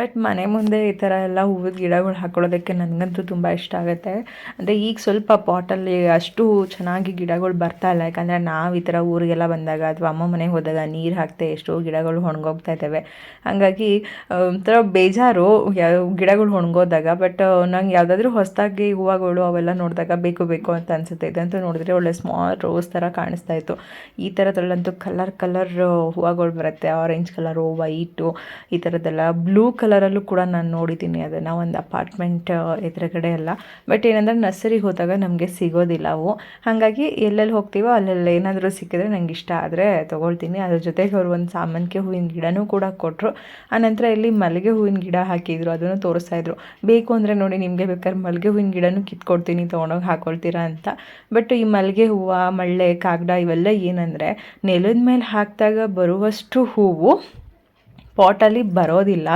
ಬಟ್ ಮನೆ ಮುಂದೆ ಈ ಥರ ಎಲ್ಲ ಹೂವಿನ ಗಿಡಗಳು ಹಾಕೊಳ್ಳೋದಕ್ಕೆ ನನಗಂತೂ ತುಂಬ ಇಷ್ಟ ಆಗುತ್ತೆ. ಅಂದರೆ ಈಗ ಸ್ವಲ್ಪ ಪಾಟಲ್ಲಿ ಅಷ್ಟು ಚೆನ್ನಾಗಿ ಗಿಡಗಳು ಬರ್ತಾ ಇಲ್ಲ. ಯಾಕಂದರೆ ನಾವು ಈ ಥರ ಊರಿಗೆಲ್ಲ ಬಂದಾಗ ಅಥವಾ ಅಮ್ಮ ಮನೆಗೆ ಹೋದಾಗ ನೀರು ಹಾಕ್ತೆ ಎಷ್ಟೋ ಗಿಡಗಳು ಒಣಗೋಗ್ತಾ ಇದ್ದಾವೆ. ಹಾಗಾಗಿ ಒಂಥರ ಬೇಜಾರು ಗಿಡಗಳು ಒಣಗೋದಾಗ. ಬಟ್ ನಂಗೆ ಯಾವುದಾದ್ರೂ ಹೊಸದಾಗಿ ಹೂವುಗಳು ಅವೆಲ್ಲ ನೋಡಿದಾಗ ಬೇಕು ಬೇಕು ಅಂತ ಅನಿಸುತ್ತೆ. ಇದಂತೂ ನೋಡಿದ್ರೆ ಒಳ್ಳೆ ಸ್ಮಾಲ್ ರೋಸ್ ಥರ ಕಾಣಿಸ್ತಾ ಇತ್ತು. ಈ ಥರದ್ರಲ್ಲಂತೂ ಕಲರ್ ಕಲರ್ ಹೂವುಗಳು ಬರುತ್ತೆ. ಆರೆಂಜ್ ಕಲರು ವೈಟು ಈ ಥರದ್ದೆಲ್ಲ ಬ್ಲೂ ಕಲರಲ್ಲೂ ಕೂಡ ನಾನು ನೋಡಿದ್ದೀನಿ. ಅದನ್ನು ಒಂದು ಅಪಾರ್ಟ್ಮೆಂಟ್ ಎದುರುಗಡೆ ಎಲ್ಲ ಬಟ್ ಏನಂದ್ರೆ ನರ್ಸರಿಗೆ ಹೋದಾಗ ನಮಗೆ ಸಿಗೋದಿಲ್ಲ ಅವು. ಹಾಗಾಗಿ ಎಲ್ಲೆಲ್ಲಿ ಹೋಗ್ತೀವೋ ಅಲ್ಲೆಲ್ಲ ಏನಾದರೂ ಸಿಕ್ಕಿದ್ರೆ ನಂಗೆ ಇಷ್ಟ ಆದರೆ ತೊಗೊಳ್ತೀನಿ. ಅದ್ರ ಜೊತೆಗೆ ಅವರು ಒಂದು ಸಾಮಾನ್ಯಕ್ಕೆ ಹೂವಿನ ಗಿಡನೂ ಕೂಡ ಕೊಟ್ಟರು ಆನಂತರ ಇಲ್ಲಿ ಮಲ್ಲಿಗೆ ಹೂವಿನ ಗಿಡ ಹಾಕಿದ್ರು, ಅದನ್ನು ತೋರಿಸ್ತಾ ಇದ್ರು. ಬೇಕು ಅಂದರೆ ನೋಡಿ ನಿಮಗೆ ಬೇಕಾದ್ರೆ ಮಲ್ಲಿಗೆ ಹೂವಿನ ಗಿಡನೂ ಕಿತ್ಕೊಡ್ತೀನಿ, ತೊಗೊಂಡೋಗಿ ಹಾಕೊಳ್ತೀರಾ ಅಂತ. ಬಟ್ ಈ ಮಲ್ಲಿಗೆ ಹೂವು, ಮಳ್ಳೆ, ಕಾಗಡ ಇವೆಲ್ಲ ಏನಂದರೆ ನೆಲದ ಮೇಲೆ ಹಾಕಿದಾಗ ಬರುವಷ್ಟು ಹೂವು ಪಾಟಲ್ಲಿ ಬರೋದಿಲ್ಲ.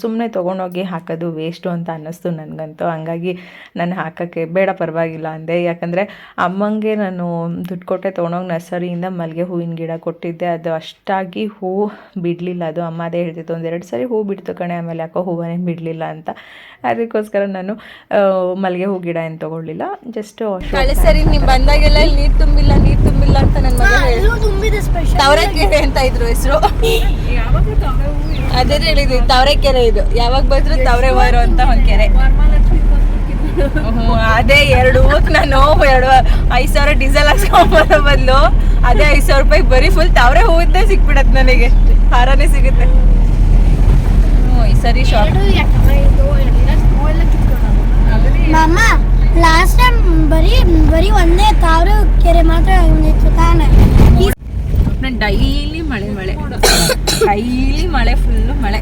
ಸುಮ್ಮನೆ ತೊಗೊಂಡೋಗಿ ಹಾಕೋದು ವೇಸ್ಟು ಅಂತ ಅನ್ನಿಸ್ತು ನನಗಂತೂ. ಹಂಗಾಗಿ ನಾನು ಹಾಕೋಕ್ಕೆ ಬೇಡ ಪರವಾಗಿಲ್ಲ ಅಂದೆ. ಯಾಕಂದರೆ ಅಮ್ಮಂಗೆ ನಾನು ದುಡ್ಡು ಕೊಟ್ಟೆ ತೊಗೊಂಡೋಗಿ ನರ್ಸರಿಯಿಂದ ಮಲ್ಲಿಗೆ ಹೂವಿನ ಗಿಡ ಕೊಟ್ಟಿದ್ದೆ. ಅದು ಅಷ್ಟಾಗಿ ಹೂ ಬಿಡಲಿಲ್ಲ. ಅದು ಅಮ್ಮ ಅದೇ ಹೇಳ್ತಿತ್ತು ಒಂದೆರಡು ಸರಿ ಹೂ ಬಿಡ್ತು ಕಣೆ ಆಮೇಲೆ ಯಾಕೋ ಹೂವನೇ ಬಿಡಲಿಲ್ಲ ಅಂತ. ಅದಕ್ಕೋಸ್ಕರ ನಾನು ಮಲ್ಲಿಗೆ ಹೂ ಗಿಡ ಏನು ತೊಗೊಳ್ಳಿಲ್ಲ. ಜಸ್ಟ್ ಕಳೆ ಸರಿ ನೀವು ಬಂದಾಗೆಲ್ಲ ನೀರು ತುಂಬಿಲ್ಲ ನೀರು ತುಂಬಿಲ್ಲ ಅಂತ ನನ್ನ ಮಗ ಎಲ್ಲೂ ತುಂಬಿದೆ ಸ್ಪೆಷಲ್ ತಾವರೆಕೆರೆ ಅಂತ ಇದ್ರು ಹೆಸರು. ಅದೇ ಹೇಳಿದ್ವಿ ತಾವರೆಕೆರೆ ಇದು. ಯಾವಾಗ ಬಂದ್ರು ತವರೆ ವಾರು ಅಂತ ಒಂದ್ ಕೆರೆ. ಅದೇ ಎರಡು ನಾನು ಎರಡು ಐದ್ ಸಾವಿರ ಡೀಸೆಲ್ ಹಾಕ್ಸ್ಕೊಂಬರೋ ಬದಲು ಅದೇ ಐದ್ ಸಾವಿರ ರೂಪಾಯಿ ಬರೀ ಫುಲ್ ತವರೆ ಹೂವಿದ್ದೇ ಸಿಕ್ಬಿಡತ್ ನನಗೆ. ಹಾರನೇ ಸಿಗುತ್ತೆ. ಹ್ಞೂ ಈ ಸರಿ ಶಾಪ್ ಮಾಮ ಲಾಸ್ಟ್ ಟೈಮ್ ಬರೀ ಬರೀ ಒಂದೇ ತಾವ್ರೆ ಕೆರೆ ಮಾತ್ರ ಒಂದಿತ್ತು ತಾನೆ. ನಾನು ಡೈಲಿ ಮಳೆ ಮಳೆ. ಡೈಲಿ ಮಳೆ ಫುಲ್ಲು ಮಳೆ.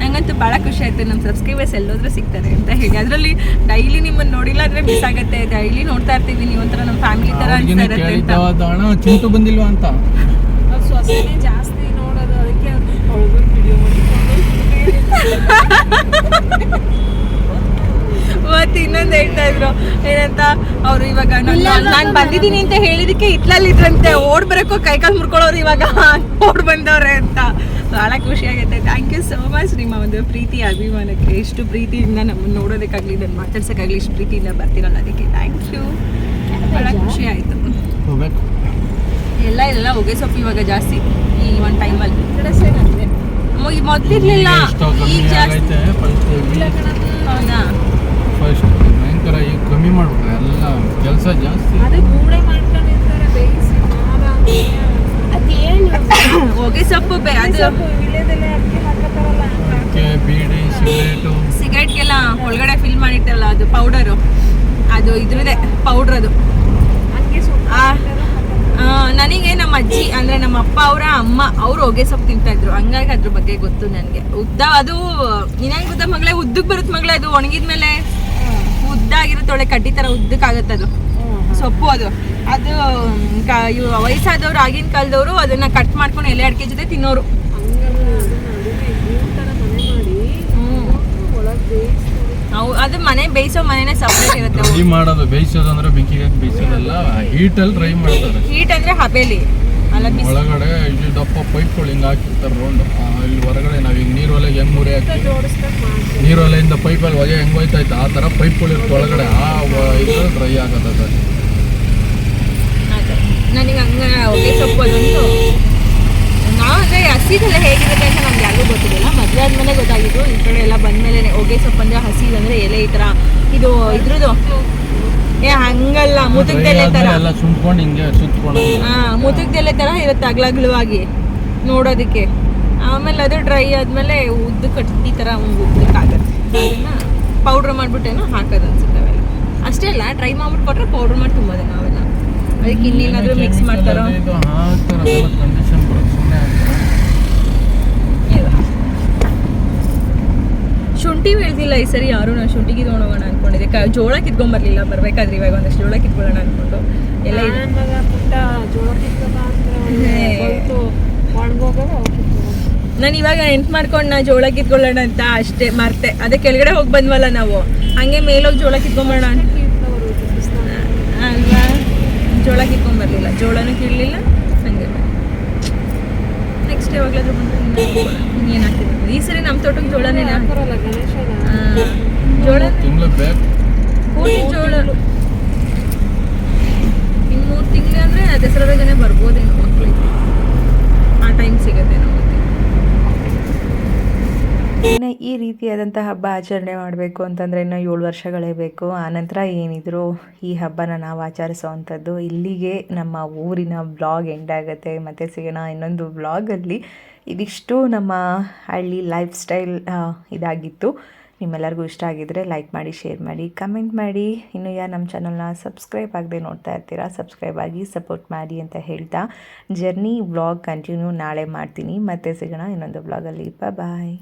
ನಂಗಂತೂ ಭಾಳ ಖುಷಿ ಆಯ್ತು. ನಮ್ಮ ಸಬ್ಸ್ಕ್ರೈಬರ್ಸ್ ಎಲ್ಲೋದ್ರೂ ಸಿಗ್ತಾರೆ ಅಂತ ಹೇಳಿ. ಅದರಲ್ಲಿ ಡೈಲಿ ನಿಮ್ಮನ್ನು ನೋಡಿಲ್ಲ ಅಂದ್ರೆ ಮಿಸ್ ಆಗುತ್ತೆ. ಡೈಲಿ ನೋಡ್ತಾ ಇರ್ತೀವಿ. ನೀವು ಒಂಥರ ನಮ್ಮ ಫ್ಯಾಮಿಲಿ ತರ ಅನ್ಸ್ತಾ ಚಿಂಟು ಬಂದಿಲ್ವಾ ಅಂತ. ಸೊಸೆನೇ ಜಾಸ್ತಿ ನೋಡೋದು. ಅದಕ್ಕೆ ವಿಡಿಯೋ ಮತ್ತೆ ಇನ್ನೊಂದು ಹೇಳ್ತಾ ಇದ್ರು. ಏನಂತ ಅವರು ಇವಾಗ ನಾನು ಬಂದಿದ್ದೀನಿ ಅಂತ ಹೇಳಿದಕ್ಕೆ ಇಟ್ಲಲ್ಲಿ ಇದ್ರಂತೆ ಓಡ್ ಬರಕ್ಕೋ ಕೈಕಾಲು ಮುರ್ಕೊಳ್ಳೋರು ಇವಾಗ ಓಡ್ ಬಂದವ್ರೆ ಅಂತ. ಬಹಳ ಖುಷಿ ಆಗೈತೆ ಥ್ಯಾಂಕ್ ಯು ಸೋ ಮಚ್ ನಿಮ್ಮ ಒಂದು ಪ್ರೀತಿ ಅಭಿಮಾನಕ್ಕೆ. ಎಷ್ಟು ಪ್ರೀತಿಯಿಂದ ನಮ್ಮನ್ನು ನೋಡೋದಕ್ಕಾಗಲಿ ಇದನ್ನು ಮಾತಾಡ್ಸೋಕ್ಕಾಗಲಿ ಇಷ್ಟು ಪ್ರೀತಿಯಿಂದ ಬರ್ತೀರಲ್ಲ ಅದಕ್ಕೆ ಥ್ಯಾಂಕ್ ಯು ಬಹಳ ಖುಷಿ ಆಯಿತು. ಹೋಗ್ಬೇಕು. ಎಲ್ಲ ಎಲ್ಲ ಹೊಗೆ ಸೊಪ್ಪು ಇವಾಗ ಜಾಸ್ತಿ ಈ ಒಂದು ಟೈಮಲ್ಲಿ ಮೊದಲಿರ್ಲಿಲ್ಲ. ಈಗ ಜಾಸ್ತಿ ಹೌದಾ? ಫಸ್ಟ್ ಭಯಂಕರ ಈಗ ಕಮ್ಮಿ ಮಾಡ್ಬಿಟ್ರೆ ಎಲ್ಲ ಕೆಲಸ ಜಾಸ್ತಿ. ಅದೇ ಗೂಡೆ ಮಾಡ್ಕೊಂಡಿರ್ತಾರೆ ಬೇಯಿಸಿ ಖಾರ ಅದೇನು ಹೊಗೆ ಸೊಪ್ಪು ಬೆ- ಅದು ವಿಳ್ಯದೆಲೆ ಅಕ್ಕಿ ಹಾಕತ್ತಾರಲ್ಲ. ಅಡಿಕೆ ಬೀಡಿ ಸಿಗರೇಟು. ಸಿಗರೇಟ್ಗೆಲ್ಲ ಒಳಗಡೆ ಫಿಲ್ ಮಾಡಿಟ್ಟಲ್ಲ ಅದು ಪೌಡರು ಅದು ಇದ್ರದೇ ಪೌಡ್ರ್ ಅದು. ಹಂಗೆ ಸೊಪ್ಪು ನನಗೆ ನಮ್ಮ ಅಜ್ಜಿ ಅಂದ್ರೆ ನಮ್ಮ ಅಪ್ಪ ಅವರ ಅಮ್ಮ ಅವ್ರು ಹೊಗೆ ಸೊಪ್ಪು ತಿಂತಾ ಇದ್ರು. ಹಂಗಾಗಿ ಅದ್ರ ಬಗ್ಗೆ ಗೊತ್ತು ನನಗೆ. ಉದ್ದ ಅದು ಇನ್ನೇನು ಗೊತ್ತ ಮಗಳೇ ಉದ್ದಕ್ಕೆ ಬರುತ್ತೆ ಮಗಳೇ ಅದು ಒಣಗಿದ್ಮೇಲೆ ಉದ್ದ ಆಗಿರುತ್ತೆ ಒಳ್ಳೆ ಕಡ್ಡಿ ತರ ಉದ್ದಕ್ಕಾಗತ್ತೆ ಅದು. ಸೊಪ್ಪು ಅದು. ಅದು ವಯಸ್ಸಾದವ್ರು ಆಗಿನ ಕಾಲದವರು ಅದನ್ನ ಕಟ್ ಮಾಡ್ಕೊಂಡು ಎಲೆ ಅಡಿಕೆ ಜೊತೆ ತಿನ್ನೋರು ಹಂಗಲ್ಲ ಅದನ್ನ ಅಡುಗೆ ಗೂಡು ಥರ ಮನೆ ಮಾಡಿ ಒಳಗೆ ಬೇಯಿಸ್ತಾರೆ ಅವು ಅದು ಮನೆ ಬೇಯಿಸೋ ಮನೆನೇ ಸಪ್ರೇಟ್ ಇರುತ್ತೆ ಫ್ರೈ ಮಾಡೋದು ಬೇಯಿಸೋದು ಅಂದ್ರೆ ಬೆಂಕಿಗೆ ಹಾಕಿ ಬೇಯಿಸೋದಲ್ಲ ಅಲ್ಲಿ ಡ್ರೈ ಮಾಡ್ತಾರೆ. ಹೀಟ್ ಅಂದ್ರೆ ಹಬೆಲಿ. ಅಲ್ಲ ಬಿಸಿ. ಒಳಗಡೆ ಇದು ದಪ್ಪ ಪೈಪ್ಗಳು ಹಿಂಗೆ ಹಾಕಿರ್ತಾರೆ ರೌಂಡ್ ಇಲ್ಲಿ ಹೊರಗಡೆ ನಾವು ಈಗ ನೀರು ಒಲೆಗೆ ಹೆಂಗೆ ಮುರಿ ಮಾಡಿ ನೀರು ಒಲೆಯಿಂದ ಪೈಪಲ್ಲಿ ಹೊಗೆ ಹೆಂಗೆ ಹೋಯ್ತೈತೆ ಆ ಥರ ಪೈಪ್ಗಳು ಇರುತ್ತೆ ಒಳಗಡೆ. ಆ ವ- ಇದು ಡ್ರೈ ಆಗೋದು ನನಗೆ ಹಂಗ ಹೊಗೆ ಸೊಪ್ಪು ಅದೊಂದು ಅಂದರೆ ಹಸಿದೆಲ್ಲ ಹೇಗಿರುತ್ತೆ ಅಂತ ನಮ್ಗೆ ಯಾರಿಗೂ ಗೊತ್ತಿರಲಿಲ್ಲ. ಮದುವೆ ಆದಮೇಲೆ ಗೊತ್ತಾಗಿದ್ದು ಈ ಕಡೆ ಎಲ್ಲ ಬಂದಮೇಲೆ ಹೊಗೆ ಸೊಪ್ಪು ಅಂದರೆ ಹಸಿದಂದರೆ ಎಲೆ ಈ ಥರ ಇದು ಇದ್ರದ್ದು. ಏ ಹಂಗಲ್ಲ ಡ್ರೈ ಮುದುಕ್ದೆಲೆ ಥರ ಹಾಂ ಮುದುಕ್ದೆಲೆ ಥರ ಇರುತ್ತೆ ಅಗ್ಲಗ್ಲವಾಗಿ ನೋಡೋದಕ್ಕೆ. ಆಮೇಲೆ ಅದು ಡ್ರೈ ಆದಮೇಲೆ ಉದ್ದು ಕಟ್ಟಿ ಥರ ಉದ್ದಕ್ಕಾಗತ್ತೆ ಅದನ್ನು ಪೌಡ್ರ್ ಮಾಡಿಬಿಟ್ಟೇನೋ ಹಾಕೋದು ಅನ್ಸುತ್ತೆ ಅವೆಲ್ಲ. ಅಷ್ಟೇ ಅಲ್ಲ ಡ್ರೈ ಮಾಡ್ಬಿಟ್ಟು ಕೊಟ್ಟರೆ ಪೌಡ್ರ್ ಮಾಡಿ ತುಂಬೋದೆ ನಾವೆಲ್ಲ ಅದಕ್ಕೆ ಇನ್ನೇನಾದರೂ ಮಿಕ್ಸ್ ಮಾಡ್ತಾರೋ? ಶುಂಠಿ ಬೆಳೆದಿಲ್ಲ ಈ ಸರಿ ಯಾರು ನಾನು ಕಿತ್ಕೊಂಡು ಹೋಗೋಣ ಅನ್ಕೊಂಡಿದ್ದೆ. ಕ ಜೋಳ ಕಿತ್ಕೊಂಬರ್ಲಿಲ್ಲ ಬರ್ಬೇಕಾದ್ರೆ ಇವಾಗ ಒಂದಷ್ಟು ಜೋಳ ಕಿತ್ಕೊಳ್ಳೋಣ ಅನ್ಕೊಂಡು. ಎಲ್ಲ ಇದೆ. ಮಗ ಪುಟ್ಟ ಅಂದ್ರೆ ಕಿತ್ಕೊಂಡು ನಾನು ಇವಾಗ ನೆನ್ಪು ಮಾಡ್ಕೊಂಡು ನಾ ಜೋಳ ಕಿತ್ಕೊಳ್ಳೋಣ ಅಂತ ಅಷ್ಟೇ ಮರ್ತೆ. ಅದೇ ಕೆಳಗಡೆ ಹೋಗಿ ಬಂದ್ವಲ್ಲ ನಾವು. ಹಂಗೆ ಮೇಲೋಗಿ ಜೋಳ ಕಿತ್ಕೊಂಬೋಣ ಅಂತ. ಅಲ್ವಾ? ಜೋಳ ಕಿತ್ಕೊಂಬರ್ಲಿಲ್ಲ ಜೋಳನೂ ಕೀಳಲಿಲ್ಲ ನೆಕ್ಸ್ಟ್ ಯಾವಾಗಲಾದ್ರೂ ಬಂದು ಏನು ಈ ಸರಿ ನಮ್ಮ ತೋಟಕ್ಕೆ ಜೋಳನೇ ಹಾಕೋರಲ್ಲ ಜೋಳ ಪೂರ್ತಿ ಜೋಳ. ಇನ್ನು ಮೂರು ತಿಂಗಳು ಅಂದರೆ ದಸರಾದಾಗನೇ ಬರ್ಬೋದೇನೋ ಮಕ್ಕಳಿಗೆ ಆ ಟೈಮ್ ಸಿಗುತ್ತೆ ನಮಗೆ. ಈ ರೀತಿಯಾದಂಥ ಹಬ್ಬ ಆಚರಣೆ ಮಾಡಬೇಕು ಅಂತಂದರೆ ಇನ್ನೂ ಏಳು ವರ್ಷಗಳೇ ಬೇಕು. ಆನಂತರ ಏನಿದ್ರು ಈ ಹಬ್ಬನ ನಾವು ಆಚರಿಸೋವಂಥದ್ದು ಇಲ್ಲಿಗೆ ನಮ್ಮ ಊರಿನ ಬ್ಲಾಗ್ ಎಂಡ್ ಆಗುತ್ತೆ. ಮತ್ತು ಸಿಗೋಣ ಇನ್ನೊಂದು ಬ್ಲಾಗಲ್ಲಿ ಇದಿಷ್ಟು ನಮ್ಮ ಹಳ್ಳಿ ಲೈಫ್ ಸ್ಟೈಲ್ ಇದಾಗಿತ್ತು. ನಿಮ್ಮೆಲ್ಲರಿಗೂ ಇಷ್ಟ ಆಗಿದ್ದರೆ ಲೈಕ್ ಮಾಡಿ ಶೇರ್ ಮಾಡಿ ಕಮೆಂಟ್ ಮಾಡಿ. ಇನ್ನು ಯಾರು ನಮ್ಮ ಚಾನಲ್ನ ಸಬ್ಸ್ಕ್ರೈಬ್ ಆಗದೆ ನೋಡ್ತಾ ಇರ್ತೀರಾ ಸಬ್ಸ್ಕ್ರೈಬ್ ಆಗಿ ಸಪೋರ್ಟ್ ಮಾಡಿ ಅಂತ ಹೇಳ್ತಾ ಜರ್ನಿ ವ್ಲಾಗ್ ಕಂಟಿನ್ಯೂ ನಾಳೆ ಮಾಡ್ತೀನಿ. ಮತ್ತೆ ಸಿಗೋಣ ಇನ್ನೊಂದು ವ್ಲಾಗಲ್ಲಿ ಬಾಯ್